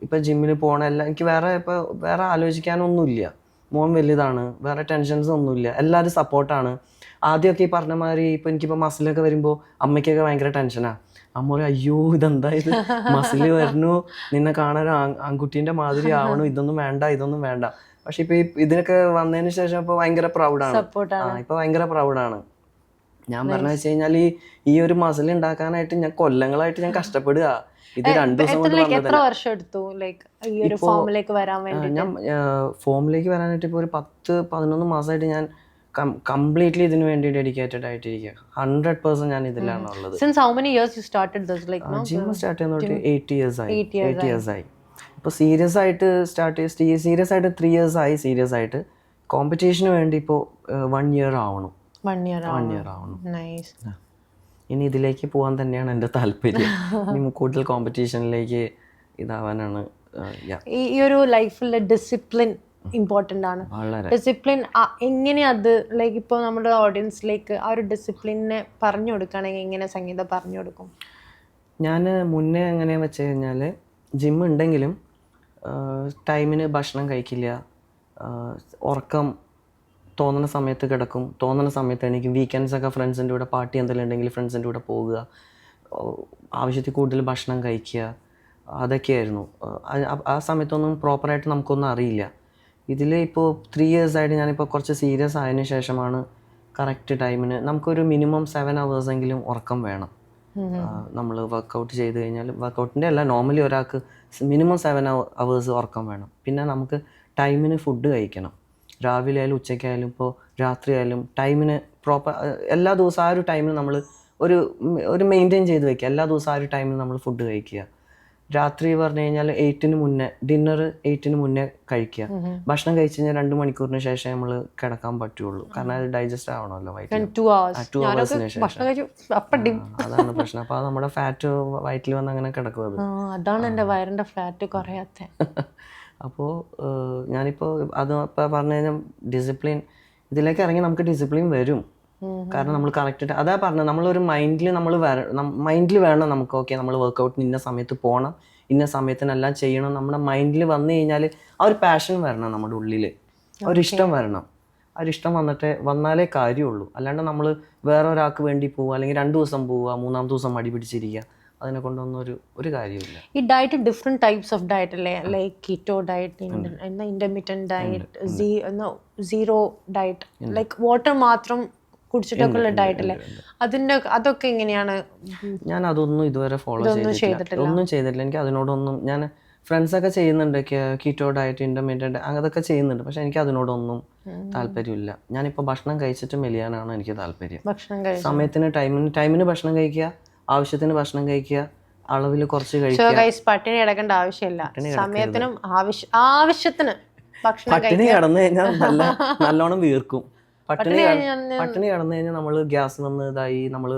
ഇപ്പോൾ ജിമ്മിൽ പോകണ എല്ലാം എനിക്ക് വേറെ ഇപ്പോൾ വേറെ ആലോചിക്കാനൊന്നുമില്ല. മോൻ വലുതാണ് വേറെ ടെൻഷൻസ് ഒന്നുമില്ല എല്ലാവരും സപ്പോർട്ടാണ് ആദ്യമൊക്കെ ഈ പറഞ്ഞ മാതിരി ഇപ്പൊ എനിക്കിപ്പോൾ മസിലൊക്കെ വരുമ്പോ അമ്മയ്ക്കൊക്കെ ഭയങ്കര ടെൻഷനാ അമ്മ അയ്യോ ഇതെന്താ ഇത്? മസിൽ വരുന്നു നിന്നെ കാണാൻ ആൺകുട്ടീന്റെ ആൺകുട്ടീന്റെ മാതിരി ആവണു ഇതൊന്നും വേണ്ട ഇതൊന്നും വേണ്ട. പക്ഷെ ഇപ്പൊ ഇതിനൊക്കെ വന്നതിന് ശേഷം ഇപ്പൊ ഭയങ്കര പ്രൗഡാണ് ഇപ്പൊ ഭയങ്കര പ്രൗഡാണ് ഞാൻ പറഞ്ഞ വെച്ച് കഴിഞ്ഞാൽ ഈ ഈ ഒരു മസിൽ ഉണ്ടാക്കാനായിട്ട് ഞാൻ കൊല്ലങ്ങളായിട്ട് ഞാൻ കഷ്ടപ്പെടുക. ഇത് രണ്ടു ദിവസം കൊണ്ട് എത്ര വർഷം എടുത്തു? ലൈക്ക് ഈ ഒരു ഫോമിലേക്ക് വരാൻ വേണ്ടി ഞാൻ ഫോമിലേക്ക് വരാനായിട്ട് ഇപ്പോൾ ഒരു പത്ത് പതിനൊന്ന് മാസമായിട്ട് ഞാൻ കംപ്ലീറ്റ്ലി ഇതിന് വേണ്ടി ഡെഡിക്കേറ്റഡ് ആയിട്ടിരിക്കുക ഹൺഡ്രഡ് പേഴ്സന്റ് ഞാൻ ഇതിലാണ് ഉള്ളത് since how many years you started this like no gym start eight years ആയി. എയ്റ്റ് ഇയേഴ്സ് ആയി. ഇപ്പോൾ സീരിയസ് ആയിട്ട് സ്റ്റാർട്ട് ചെയ്ത് സീരിയസ് ആയിട്ട് ത്രീ ഇയേഴ്സ് ആയി സീരിയസ് ആയിട്ട് കോമ്പറ്റീഷന് വേണ്ടി ഇപ്പോൾ വൺ ഇയർ ആവണം. വൺ ഇയർ വൺ ഇയർ ആവണം നൈസ് ഇനി ഇതിലേക്ക് പോകാൻ തന്നെയാണ് എന്റെ താല്പര്യം. ഇനി കൂടുതൽ കോമ്പറ്റീഷനിലേക്ക് ഇതാവാനാണ് ഈ ഒരു ലൈഫിലെ ഡിസിപ്ലിൻ ഇമ്പോർട്ടന്റ് ആണ്. ഡിസിപ്ലിൻ എങ്ങനെ അത് ലൈക്ക് ഇപ്പോൾ നമ്മുടെ ഓഡിയൻസിലേക്ക് ആ ഒരു ഡിസിപ്ലിനെ പറഞ്ഞു കൊടുക്കുകയാണെങ്കിൽ എങ്ങനെ സംഗീതം പറഞ്ഞു കൊടുക്കും? ഞാൻ മുന്നേ എങ്ങനെയാണെന്ന് വെച്ച് കഴിഞ്ഞാൽ ജിം ഉണ്ടെങ്കിലും ടൈമിന് ഭക്ഷണം കഴിക്കില്ല ഉറക്കം തോന്നുന്ന സമയത്ത് കിടക്കും. തോന്നുന്ന സമയത്ത് എണീക്കും. വീക്കെൻഡ്സൊക്കെ ഫ്രണ്ട്സിന്റെ കൂടെ പാർട്ടി എന്തെങ്കിലും ഉണ്ടെങ്കിൽ ഫ്രണ്ട്സിന്റെ കൂടെ പോകുക. ആവശ്യത്തിൽ കൂടുതൽ ഭക്ഷണം കഴിക്കുക. അതൊക്കെയായിരുന്നു. ആ, സമയത്തൊന്നും പ്രോപ്പറായിട്ട് നമുക്കൊന്നും അറിയില്ല. ഇതിൽ ഇപ്പോൾ ത്രീ ഇയേഴ്സ് ആയിട്ട് ഞാനിപ്പോൾ കുറച്ച് സീരിയസ് ആയതിനു ശേഷമാണ് കറക്റ്റ് ടൈമിന് നമുക്കൊരു മിനിമം സെവൻ അവേഴ്സെങ്കിലും ഉറക്കം വേണം. നമ്മൾ വർക്കൗട്ട് ചെയ്ത് കഴിഞ്ഞാൽ വർക്കൗട്ടിന്റെ അല്ല നോർമലി ഒരാൾക്ക് മിനിമം സെവൻ അവേഴ്സ് ഉറക്കം വേണം. പിന്നെ നമുക്ക് ടൈമിന് ഫുഡ് കഴിക്കണം. രാവിലെ ആയാലും ഉച്ചയ്ക്കായാലും ഇപ്പോൾ രാത്രി ആയാലും ടൈമിന് പ്രോപ്പർ എല്ലാ ദിവസവും ആ ഒരു ടൈമിന് നമ്മൾ ഒരു ഒരു മെയിന്റെയിൻ ചെയ്ത് വെക്കുക. എല്ലാ ദിവസവും ആ ഒരു ടൈമിൽ നമ്മൾ ഫുഡ് കഴിക്കുക. രാത്രി പറഞ്ഞു കഴിഞ്ഞാൽ എയ്റ്റിന് മുന്നേ ഡിന്നർ എയ്റ്റിന് മുന്നേ കഴിക്കുക. ഭക്ഷണം കഴിച്ച് കഴിഞ്ഞാൽ രണ്ട് മണിക്കൂറിന് ശേഷം നമ്മൾ കിടക്കാൻ പറ്റുള്ളൂ. കാരണം അത് ഡൈജസ്റ്റ് ആവണമല്ലോ ടു അവേഴ്സിന് ശേഷം. അതാണ് പ്രശ്നം. അപ്പൊ നമ്മുടെ ഫാറ്റ് വയറ്റിൽ വന്ന് അങ്ങനെ കിടക്കും അതാണ് എന്റെ വയറിന്റെ ഫ്ലാറ്റ് കുറയാത്ത. അപ്പോൾ ഞാനിപ്പോൾ അത് ഇപ്പോൾ പറഞ്ഞു കഴിഞ്ഞാൽ ഡിസിപ്ലിൻ ഇതിലേക്ക് ഇറങ്ങി നമുക്ക് ഡിസിപ്ലിൻ വരും. കാരണം നമ്മൾ കറക്റ്റ് അതാ പറഞ്ഞത് നമ്മളൊരു മൈൻഡിൽ നമ്മൾ മൈൻഡിൽ വേണം നമുക്ക് ഓക്കെ നമ്മൾ വർക്കൗട്ടിന് ഇന്ന സമയത്ത് പോകണം ഇന്ന സമയത്തിനെല്ലാം ചെയ്യണം. നമ്മുടെ മൈൻഡിൽ വന്നു കഴിഞ്ഞാൽ ആ ഒരു പാഷൻ വരണം നമ്മുടെ ഉള്ളിൽ ആ ഒരു ഇഷ്ടം വരണം. ആ ഒരു ഇഷ്ടം വന്നിട്ട് വന്നാലേ കാര്യമുള്ളൂ. അല്ലാണ്ട് നമ്മൾ വേറെ ഒരാൾക്ക് വേണ്ടി പോവുക അല്ലെങ്കിൽ രണ്ട് ദിവസം പോവുക മൂന്നാം ദിവസം മടി പിടിച്ചിരിക്കുക അതിനെ കൊണ്ടൊന്നും ഒരു ഒരു കാര്യമില്ല ഈ diet different types of diet അല്ലേ? ലൈക്ക് കീറ്റോ ഡയറ്റ് എന്നാ intermediate diet zero diet like water മാത്രം കുടിച്ചിട്ടൊക്കെ ഉള്ള ഡയറ്റ് അല്ലേ? അതിന്റെ അതൊക്കെ എങ്ങനെയാണ്? ഞാൻ അതൊന്നും ഇതുവരെ ഫോളോ ചെയ്തിട്ടില്ല. ഒന്നും ചെയ്തിട്ടില്ല. എനിക്ക് അതിനോടൊന്നും ഞാൻ ഫ്രണ്ട്സൊക്കെ ചെയ്യുന്നുണ്ട് കീറ്റോ ഡയറ്റ് ഇന്റർമീഡിയറ്റ് അതൊക്കെ ചെയ്യുന്നുണ്ട്. പക്ഷെ എനിക്ക് അതിനോടൊന്നും താല്പര്യമില്ല. ഞാനിപ്പോൾ ഭക്ഷണം കഴിച്ചിട്ട് മെലിയാനാണ് എനിക്ക് താല്പര്യം. സമയത്തിന് ടൈമിന് ടൈമിന് ഭക്ഷണം കഴിക്കുക. ആവശ്യത്തിന് ഭക്ഷണം കഴിക്കുക അളവിൽ കുറച്ച് കഴിക്കുക. പട്ടിണി കിടക്കേണ്ട ആവശ്യമില്ല. സമയത്തിനും ആവശ്യത്തിന് പട്ടിണി കിടന്നു കഴിഞ്ഞാൽ നല്ല നല്ലോണം വീർക്കും. പട്ടിണി പട്ടിണി കിടന്നു കഴിഞ്ഞാൽ നമ്മൾ ഗ്യാസ് വന്ന് ഇതായി നമ്മൾ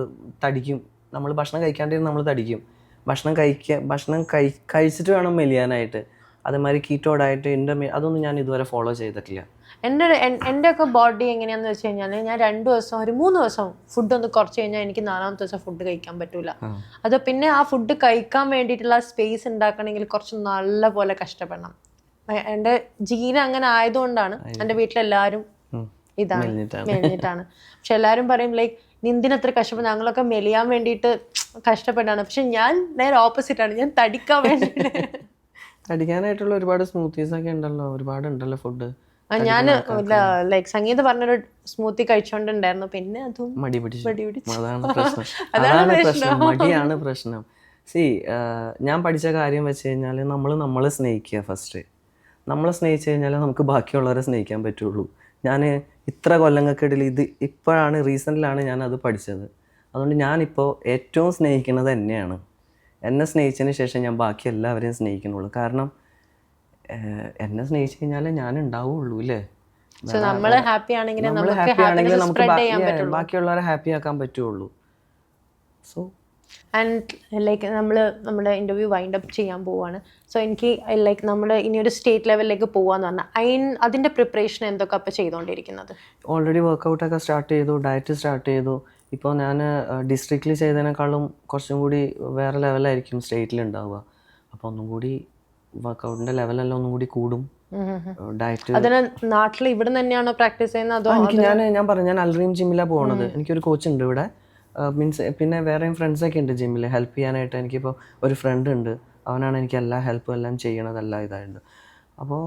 തടിക്കും. നമ്മൾ ഭക്ഷണം കഴിക്കാണ്ടിരുന്ന് നമ്മൾ തടിക്കും. ഭക്ഷണം കഴിക്ക ഭക്ഷണം കഴി കഴിച്ചിട്ട് വേണം മെലിയാനായിട്ട്. അതേമാതിരി കീറ്റോ ഡയറ്റ് ഇന്റർമീ അതൊന്നും ഞാൻ ഇതുവരെ ഫോളോ ചെയ്തിട്ടില്ല. എന്റെ എന്റെ ഒക്കെ ബോഡി എങ്ങനെയാന്ന് വെച്ച് കഴിഞ്ഞാൽ ഞാൻ രണ്ട് ദിവസം ഒരു മൂന്ന് ദിവസം ഫുഡ് ഒന്ന് കുറച്ച് കഴിഞ്ഞാൽ എനിക്ക് നാലാമത്തെ ദിവസം ഫുഡ് കഴിക്കാൻ പറ്റൂല. അത് പിന്നെ ആ ഫുഡ് കഴിക്കാൻ വേണ്ടിയിട്ടുള്ള സ്പേസ് ഉണ്ടാക്കണമെങ്കിൽ കുറച്ച് നല്ല പോലെ കഷ്ടപ്പെടണം എന്റെ ജീന അങ്ങനെ ആയതുകൊണ്ടാണ് എന്റെ വീട്ടിലെല്ലാവരും. ഇതാണ്. മെലിഞ്ഞിട്ടാണ്. മെലിഞ്ഞിട്ടാണ്. പക്ഷെ എല്ലാവരും പറയും ലൈക്ക് നിന്തിനത്ര കഷ്ടപ്പെട്ട് ഞങ്ങളൊക്കെ മെലിയാൻ വേണ്ടിയിട്ട് കഷ്ടപ്പെട്ടാണ് പക്ഷെ ഞാൻ നേരെ ഓപ്പോസിറ്റ് ആണ്. ഞാൻ തടിക്കാൻ വേണ്ടി തടിക്കാനായിട്ടുള്ള ഒരുപാട് സ്മൂത്തീസ് ഒക്കെ ഉണ്ടല്ലോ. ഒരുപാട് ഉണ്ടല്ലോ ഫുഡ് ഞാൻ ലൈക് സംഗീത പറഞ്ഞൊരു സ്മൂത്തി കഴിച്ചോണ്ടുണ്ടായിരുന്നു. പിന്നെ അതും മടി പിടിച്ചു. അതാണ് പ്രശ്നം. അതാണ് പ്രശ്നം. മടിയാണ് പ്രശ്നം. സി ഞാൻ പഠിച്ച കാര്യം വെച്ച് കഴിഞ്ഞാൽ നമ്മൾ നമ്മളെ സ്നേഹിക്കുക ഫസ്റ്റ് നമ്മളെ സ്നേഹിച്ചു കഴിഞ്ഞാൽ നമുക്ക് ബാക്കിയുള്ളവരെ സ്നേഹിക്കാൻ പറ്റുള്ളൂ. ഞാൻ ഇത്ര കൊല്ലങ്ങൾക്കിടയിൽ ഇത് ഇപ്പോഴാണ് റീസെന്റിലാണ് ഞാൻ അത് പഠിച്ചത്. അതുകൊണ്ട് ഞാനിപ്പോൾ ഏറ്റവും സ്നേഹിക്കുന്നത് എന്നെയാണ്. എന്നെ സ്നേഹിച്ചതിന് ശേഷം ഞാൻ ബാക്കി എല്ലാവരെയും സ്നേഹിക്കുന്നുള്ളൂ. കാരണം എന്നെ സ്നേഹിച്ചു കഴിഞ്ഞാലേ ഞാൻ ഉണ്ടാവുള്ളൂ അല്ലേ നമ്മൾ ഹാപ്പി ആണെങ്കിൽ നമുക്ക് ബാക്കിയുള്ളവരെ ഹാപ്പി ആക്കാൻ പറ്റുള്ളൂ. സോ ആൻഡ് ലൈക്ക് നമ്മൾ നമ്മുടെ ഇന്റർവ്യൂ വൈൻഡ് അപ്പ് ചെയ്യാൻ പോവാണ്. സോ എനിക്ക് ലൈക്ക് നമ്മൾ ഇനി ഒരു സ്റ്റേറ്റ് ലെവലിലേക്ക് പോവാന്ന് പറഞ്ഞാൽ അതിന് അതിന്റെ പ്രിപ്പറേഷൻ എന്തൊക്കെ അപ്പോൾ ചെയ്തുകൊണ്ടിരിക്കുന്നത് ഓൾറെഡി വർക്കൗട്ടൊക്കെ സ്റ്റാർട്ട് ചെയ്തു ഡയറ്റ് സ്റ്റാർട്ട് ചെയ്തു. ഇപ്പോൾ ഞാൻ ഡിസ്ട്രിക്റ്റിൽ ചെയ്തതിനേക്കാളും കുറച്ചും കൂടി വേറെ ലെവലായിരിക്കും സ്റ്റേറ്റിൽ ഉണ്ടാവുക. അപ്പോൾ ഒന്നും കൂടി വർക്കൗട്ടിന്റെ ലെവലെല്ലാം ഒന്നും കൂടി കൂടും. ഡയറ്റ് അതിന് നാട്ടിൽ ഇവിടെ തന്നെയാണോ പ്രാക്ടീസ് ചെയ്യുന്നത് അതോ എനിക്ക് ഞാൻ ഞാൻ പറഞ്ഞു ഞാൻ അൽറീം ജിമ്മിലാണ് പോകുന്നത് എനിക്കൊരു കോച്ച് ഉണ്ട് ഇവിടെ. മീൻസ് പിന്നെ വേറെയും ഫ്രണ്ട്സൊക്കെ ഉണ്ട് ജിമ്മിൽ ഹെൽപ്പ് ചെയ്യാനായിട്ട് എനിക്കിപ്പോൾ ഒരു ഫ്രണ്ട് ഉണ്ട്. അവനാണ് എനിക്ക് എല്ലാ ഹെൽപ്പും എല്ലാം ചെയ്യണതെല്ലാം ഇതായിട്ട് അപ്പോൾ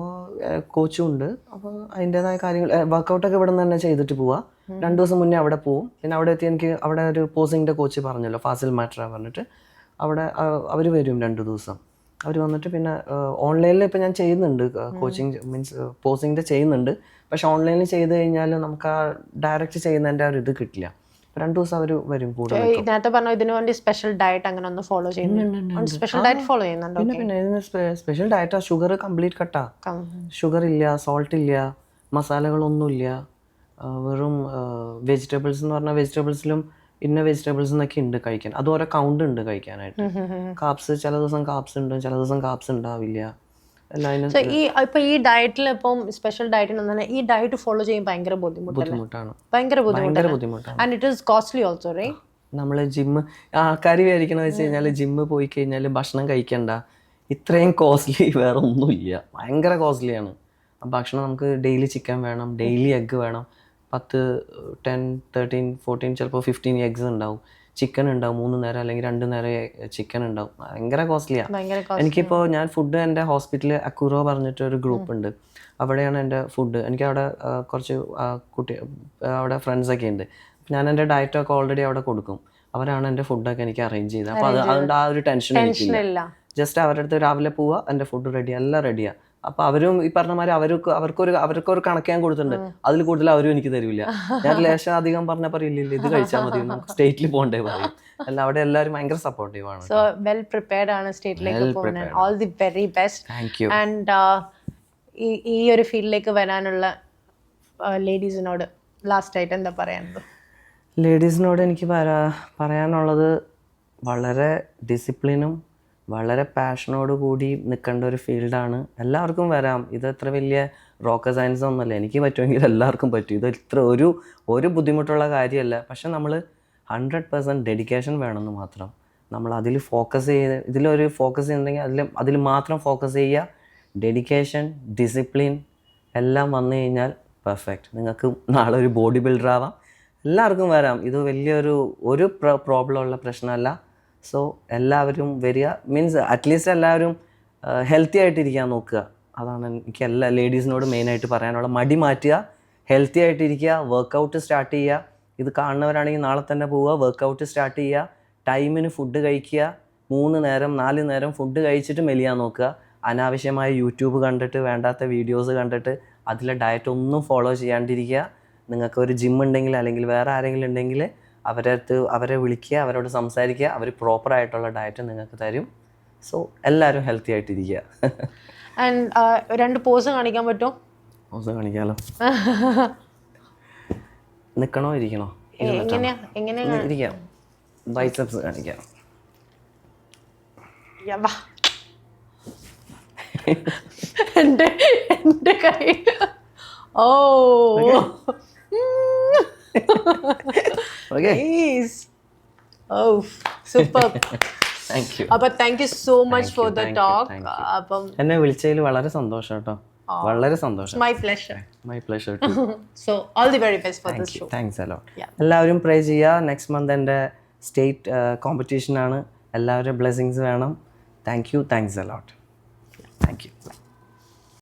കോച്ചും ഉണ്ട്. അപ്പോൾ അതിന്റെതായ കാര്യങ്ങൾ വർക്കൗട്ടൊക്കെ ഇവിടെ നിന്ന് തന്നെ ചെയ്തിട്ട് പോവാം. രണ്ട് ദിവസം മുന്നേ അവിടെ പോവും. പിന്നെ അവിടെ എത്തി എനിക്ക് അവിടെ ഒരു പോസിങ്ങിന്റെ കോച്ച് പറഞ്ഞല്ലോ ഫാസിൽ മാറ്റർ പറഞ്ഞിട്ട്. അവിടെ അവർ വരും രണ്ട് ദിവസം. അവർ വന്നിട്ട് പിന്നെ ഓൺലൈനിൽ ഇപ്പം ഞാൻ ചെയ്യുന്നുണ്ട്. കോച്ചിങ് മീൻസ് പോസിങ്ങിന്റെ ചെയ്യുന്നുണ്ട്. പക്ഷെ ഓൺലൈനിൽ ചെയ്ത് കഴിഞ്ഞാൽ നമുക്ക് ആ ഡയറക്റ്റ് ചെയ്യുന്നതിന്റെ ആ ഒരു ഇത് കിട്ടില്ല. രണ്ട് ദിവസം അവർ വരും കൂടുതൽ ഈ നേരത്തെ പറഞ്ഞ ഇതിനു വേണ്ടി സ്പെഷ്യൽ ഡയറ്റ് അങ്ങനെ ഒന്ന് ഫോളോ ചെയ്യുന്നുണ്ട് സ്പെഷ്യൽ ഡയറ്റ് ഫോളോ ചെയ്യുന്നുണ്ടോ. പിന്നെ പിന്നെ ഇതിന് സ്പെഷ്യൽ ഡയറ്റാ ഷുഗർ കംപ്ലീറ്റ് കട്ടാ ഷുഗർ ഇല്ല സോൾട്ട് ഇല്ല മസാലകളൊന്നുമില്ല. വെറും വെജിറ്റബിൾസ് എന്ന് പറഞ്ഞാൽ വെജിറ്റബിൾസിലും ഇന്ന വെജിറ്റബിൾസ് എന്നൊക്കെ ഉണ്ട് കഴിക്കാൻ. അത് ഓരോ കൗണ്ട് ഉണ്ട് കഴിക്കാനായിട്ട്. കാപ്സ് ചില ദിവസം കാപ്സ് ഉണ്ട് ചില ദിവസം കാപ്സ് ഉണ്ടാവില്ല ഈ ഇപ്പൊ ഈ ഡയറ്റിൽ ഇപ്പം സ്പെഷ്യൽ ഡയറ്റിന് ഈ ഡയറ്റ് ഫോളോ ചെയ്യാൻ ഭയങ്കര ബുദ്ധിമുട്ടാണ്. ഭയങ്കര ബുദ്ധിമുട്ടാണ്. And it is costly also റൈ നമ്മൾ ജിമ്മ് ആൾക്കാർ വിചാരിക്കണമെന്ന് വെച്ച് കഴിഞ്ഞാൽ ജിമ്മ് പോയി കഴിഞ്ഞാൽ ഭക്ഷണം കഴിക്കണ്ട. ഇത്രയും കോസ്റ്റ്ലി വേറെ ഒന്നുമില്ല. ഭയങ്കര കോസ്റ്റ്ലിയാണ് ഭക്ഷണം നമുക്ക് ഡെയിലി ചിക്കൻ വേണം ഡെയിലി എഗ്ഗ് വേണം. പത്ത് ടെൻ തേർട്ടീൻ ഫോർട്ടീൻ ചിലപ്പോൾ ഫിഫ്റ്റീൻ എഗ്സ് ഉണ്ടാവും. ചിക്കൻ ഉണ്ടാവും മൂന്ന് നേരം അല്ലെങ്കിൽ രണ്ട് നേരം ചിക്കൻ ഉണ്ടാവും. ഭയങ്കര കോസ്റ്റ്ലിയാണ് എനിക്കിപ്പോൾ ഞാൻ ഫുഡ് എന്റെ ഹോസ്പിറ്റലിൽ അക്കുറോ പറഞ്ഞിട്ട് ഒരു ഗ്രൂപ്പ് ഉണ്ട്. അവിടെയാണ് എന്റെ ഫുഡ്. എനിക്ക് അവിടെ കുറച്ച് കുട്ടി അവിടെ ഫ്രണ്ട്സൊക്കെ ഉണ്ട്. ഞാൻ എന്റെ ഡയറ്റൊക്കെ ഓൾറെഡി അവിടെ കൊടുക്കും. അവരാണ് എന്റെ ഫുഡൊക്കെ എനിക്ക് അറേഞ്ച് ചെയ്തത്. അപ്പോൾ അത് അതുകൊണ്ട് ആ ഒരു ടെൻഷൻ എനിക്കില്ല. ജസ്റ്റ് അവരുടെ അടുത്ത് രാവിലെ പോവുക എന്റെ ഫുഡ് റെഡി എല്ലാം റെഡിയാ. അപ്പോൾ അവരും ഈ പറഞ്ഞ മാതിരി അവർക്ക് അവർക്കൊരു അവർക്കൊരു കണക്ക് ഞാൻ കൊടുത്തിട്ടുണ്ട്. അതിൽ കൂടുതൽ അവരും എനിക്ക് തരില്ല. ഞാൻ ലേശം അധികം പറഞ്ഞ പറയില്ല ഇത് കഴിച്ചാൽ മതി നമുക്ക് സ്റ്റേറ്റിൽ പോകണ്ടേ പറയും. അല്ല അവിടെ എല്ലാവരും ഭയങ്കര സപ്പോർട്ടീവ് ആണ് സോ വെൽ പ്രിപ്പയർഡ് ആണ് സ്റ്റേറ്റിലേക്ക് പോകുന്നത്. All the very best thank you and ഈ ഈ ഒരു ഫീൽഡിലേക്ക് വരാനുള്ള ലേഡീസിനോട് ലാസ്റ്റ് ആയിട്ട് എന്താ പറയാനുള്ളത് ലേഡീസിനോട് എനിക്ക് പറയാനുള്ളത് വളരെ ഡിസിപ്ലിനും വളരെ പാഷനോട് കൂടി നിൽക്കേണ്ട ഒരു ഫീൽഡാണ് എല്ലാവർക്കും വരാം. ഇത് അത്ര വലിയ റോക്കറ്റ് സയൻസ് ഒന്നുമല്ല. എനിക്ക് പറ്റുമെങ്കിൽ എല്ലാവർക്കും പറ്റും. ഇത് ഇത്ര ഒരു ഒരു ബുദ്ധിമുട്ടുള്ള കാര്യമല്ല. പക്ഷെ നമ്മൾ ഹൺഡ്രഡ് പെർസെന്റ് ഡെഡിക്കേഷൻ വേണമെന്ന് മാത്രം. നമ്മൾ അതിൽ ഫോക്കസ് ചെയ്ത് ഇതിലൊരു ഫോക്കസ് ചെയ്യുന്നുണ്ടെങ്കിൽ അതിൽ അതിൽ മാത്രം ഫോക്കസ് ചെയ്യുക. ഡെഡിക്കേഷൻ ഡിസിപ്ലിൻ എല്ലാം വന്നു കഴിഞ്ഞാൽ പെർഫെക്റ്റ് നിങ്ങൾക്ക് നാളെ ഒരു ബോഡി ബിൽഡർ ആവാം. എല്ലാവർക്കും വരാം. ഇത് വലിയൊരു ഒരു പ്രോബ്ലം ഉള്ള പ്രശ്നമല്ല. സോ എല്ലാവരും വരിക. മീൻസ് അറ്റ്ലീസ്റ്റ് എല്ലാവരും ഹെൽത്തി ആയിട്ടിരിക്കാൻ നോക്കുക. അതാണ് എനിക്ക് എല്ലാ ലേഡീസിനോട് മെയിനായിട്ട് പറയാനുള്ള മടി മാറ്റുക ഹെൽത്തി ആയിട്ടിരിക്കുക വർക്കൗട്ട് സ്റ്റാർട്ട് ചെയ്യുക. ഇത് കാണുന്നവരാണെങ്കിൽ നാളെ തന്നെ പോവുക വർക്കൗട്ട് സ്റ്റാർട്ട് ചെയ്യുക. ടൈമിന് ഫുഡ് കഴിക്കുക. മൂന്ന് നേരം നാല് നേരം ഫുഡ് കഴിച്ചിട്ട് മെലിയാൻ നോക്കുക. അനാവശ്യമായ യൂട്യൂബ് കണ്ടിട്ട് വേണ്ടാത്ത വീഡിയോസ് കണ്ടിട്ട് അതിലെ ഡയറ്റ് ഒന്നും ഫോളോ ചെയ്യാണ്ടിരിക്കുക. നിങ്ങൾക്ക് ഒരു ജിം ഉണ്ടെങ്കിൽ അല്ലെങ്കിൽ വേറെ ആരെങ്കിലും ഉണ്ടെങ്കിൽ അവരെ അടുത്ത് അവരെ വിളിക്കുക അവരോട് സംസാരിക്കുക അവർ പ്രോപ്പർ ആയിട്ടുള്ള ഡയറ്റ് നിങ്ങൾക്ക് തരും. സോ എല്ലാവരും ഹെൽത്തി ആയിട്ടിരിക്കുക. ആൻഡ് രണ്ട് പോസ് കാണിക്കാൻ പറ്റുമോ? പോസ് കാണിക്കാലോ. നിൽക്കണോ ഇരിക്കണോ? ഇരിക്കാം. ബൈസെപ്സ് കാണിക്കാം. എന്റെ എന്റെ കൈ. ഓ. ഓക്കെ സൂപ്പർ യു അപ്പൊ thank you so much for the thank you, talk thank അപ്പം എന്നെ വിളിച്ചതിൽ വളരെ സന്തോഷം കേട്ടോ. വളരെ സന്തോഷം. My pleasure my pleasure so all the very best for this show thanks a lot എല്ലാവരും പ്രേ ചെയ്യുക. നെക്സ്റ്റ് മന്ത് എന്റെ സ്റ്റേറ്റ് കോമ്പറ്റീഷനാണ് എല്ലാവരും ബ്ലെസ്സിങ്സ് വേണം. Thank you thanks a lot thank you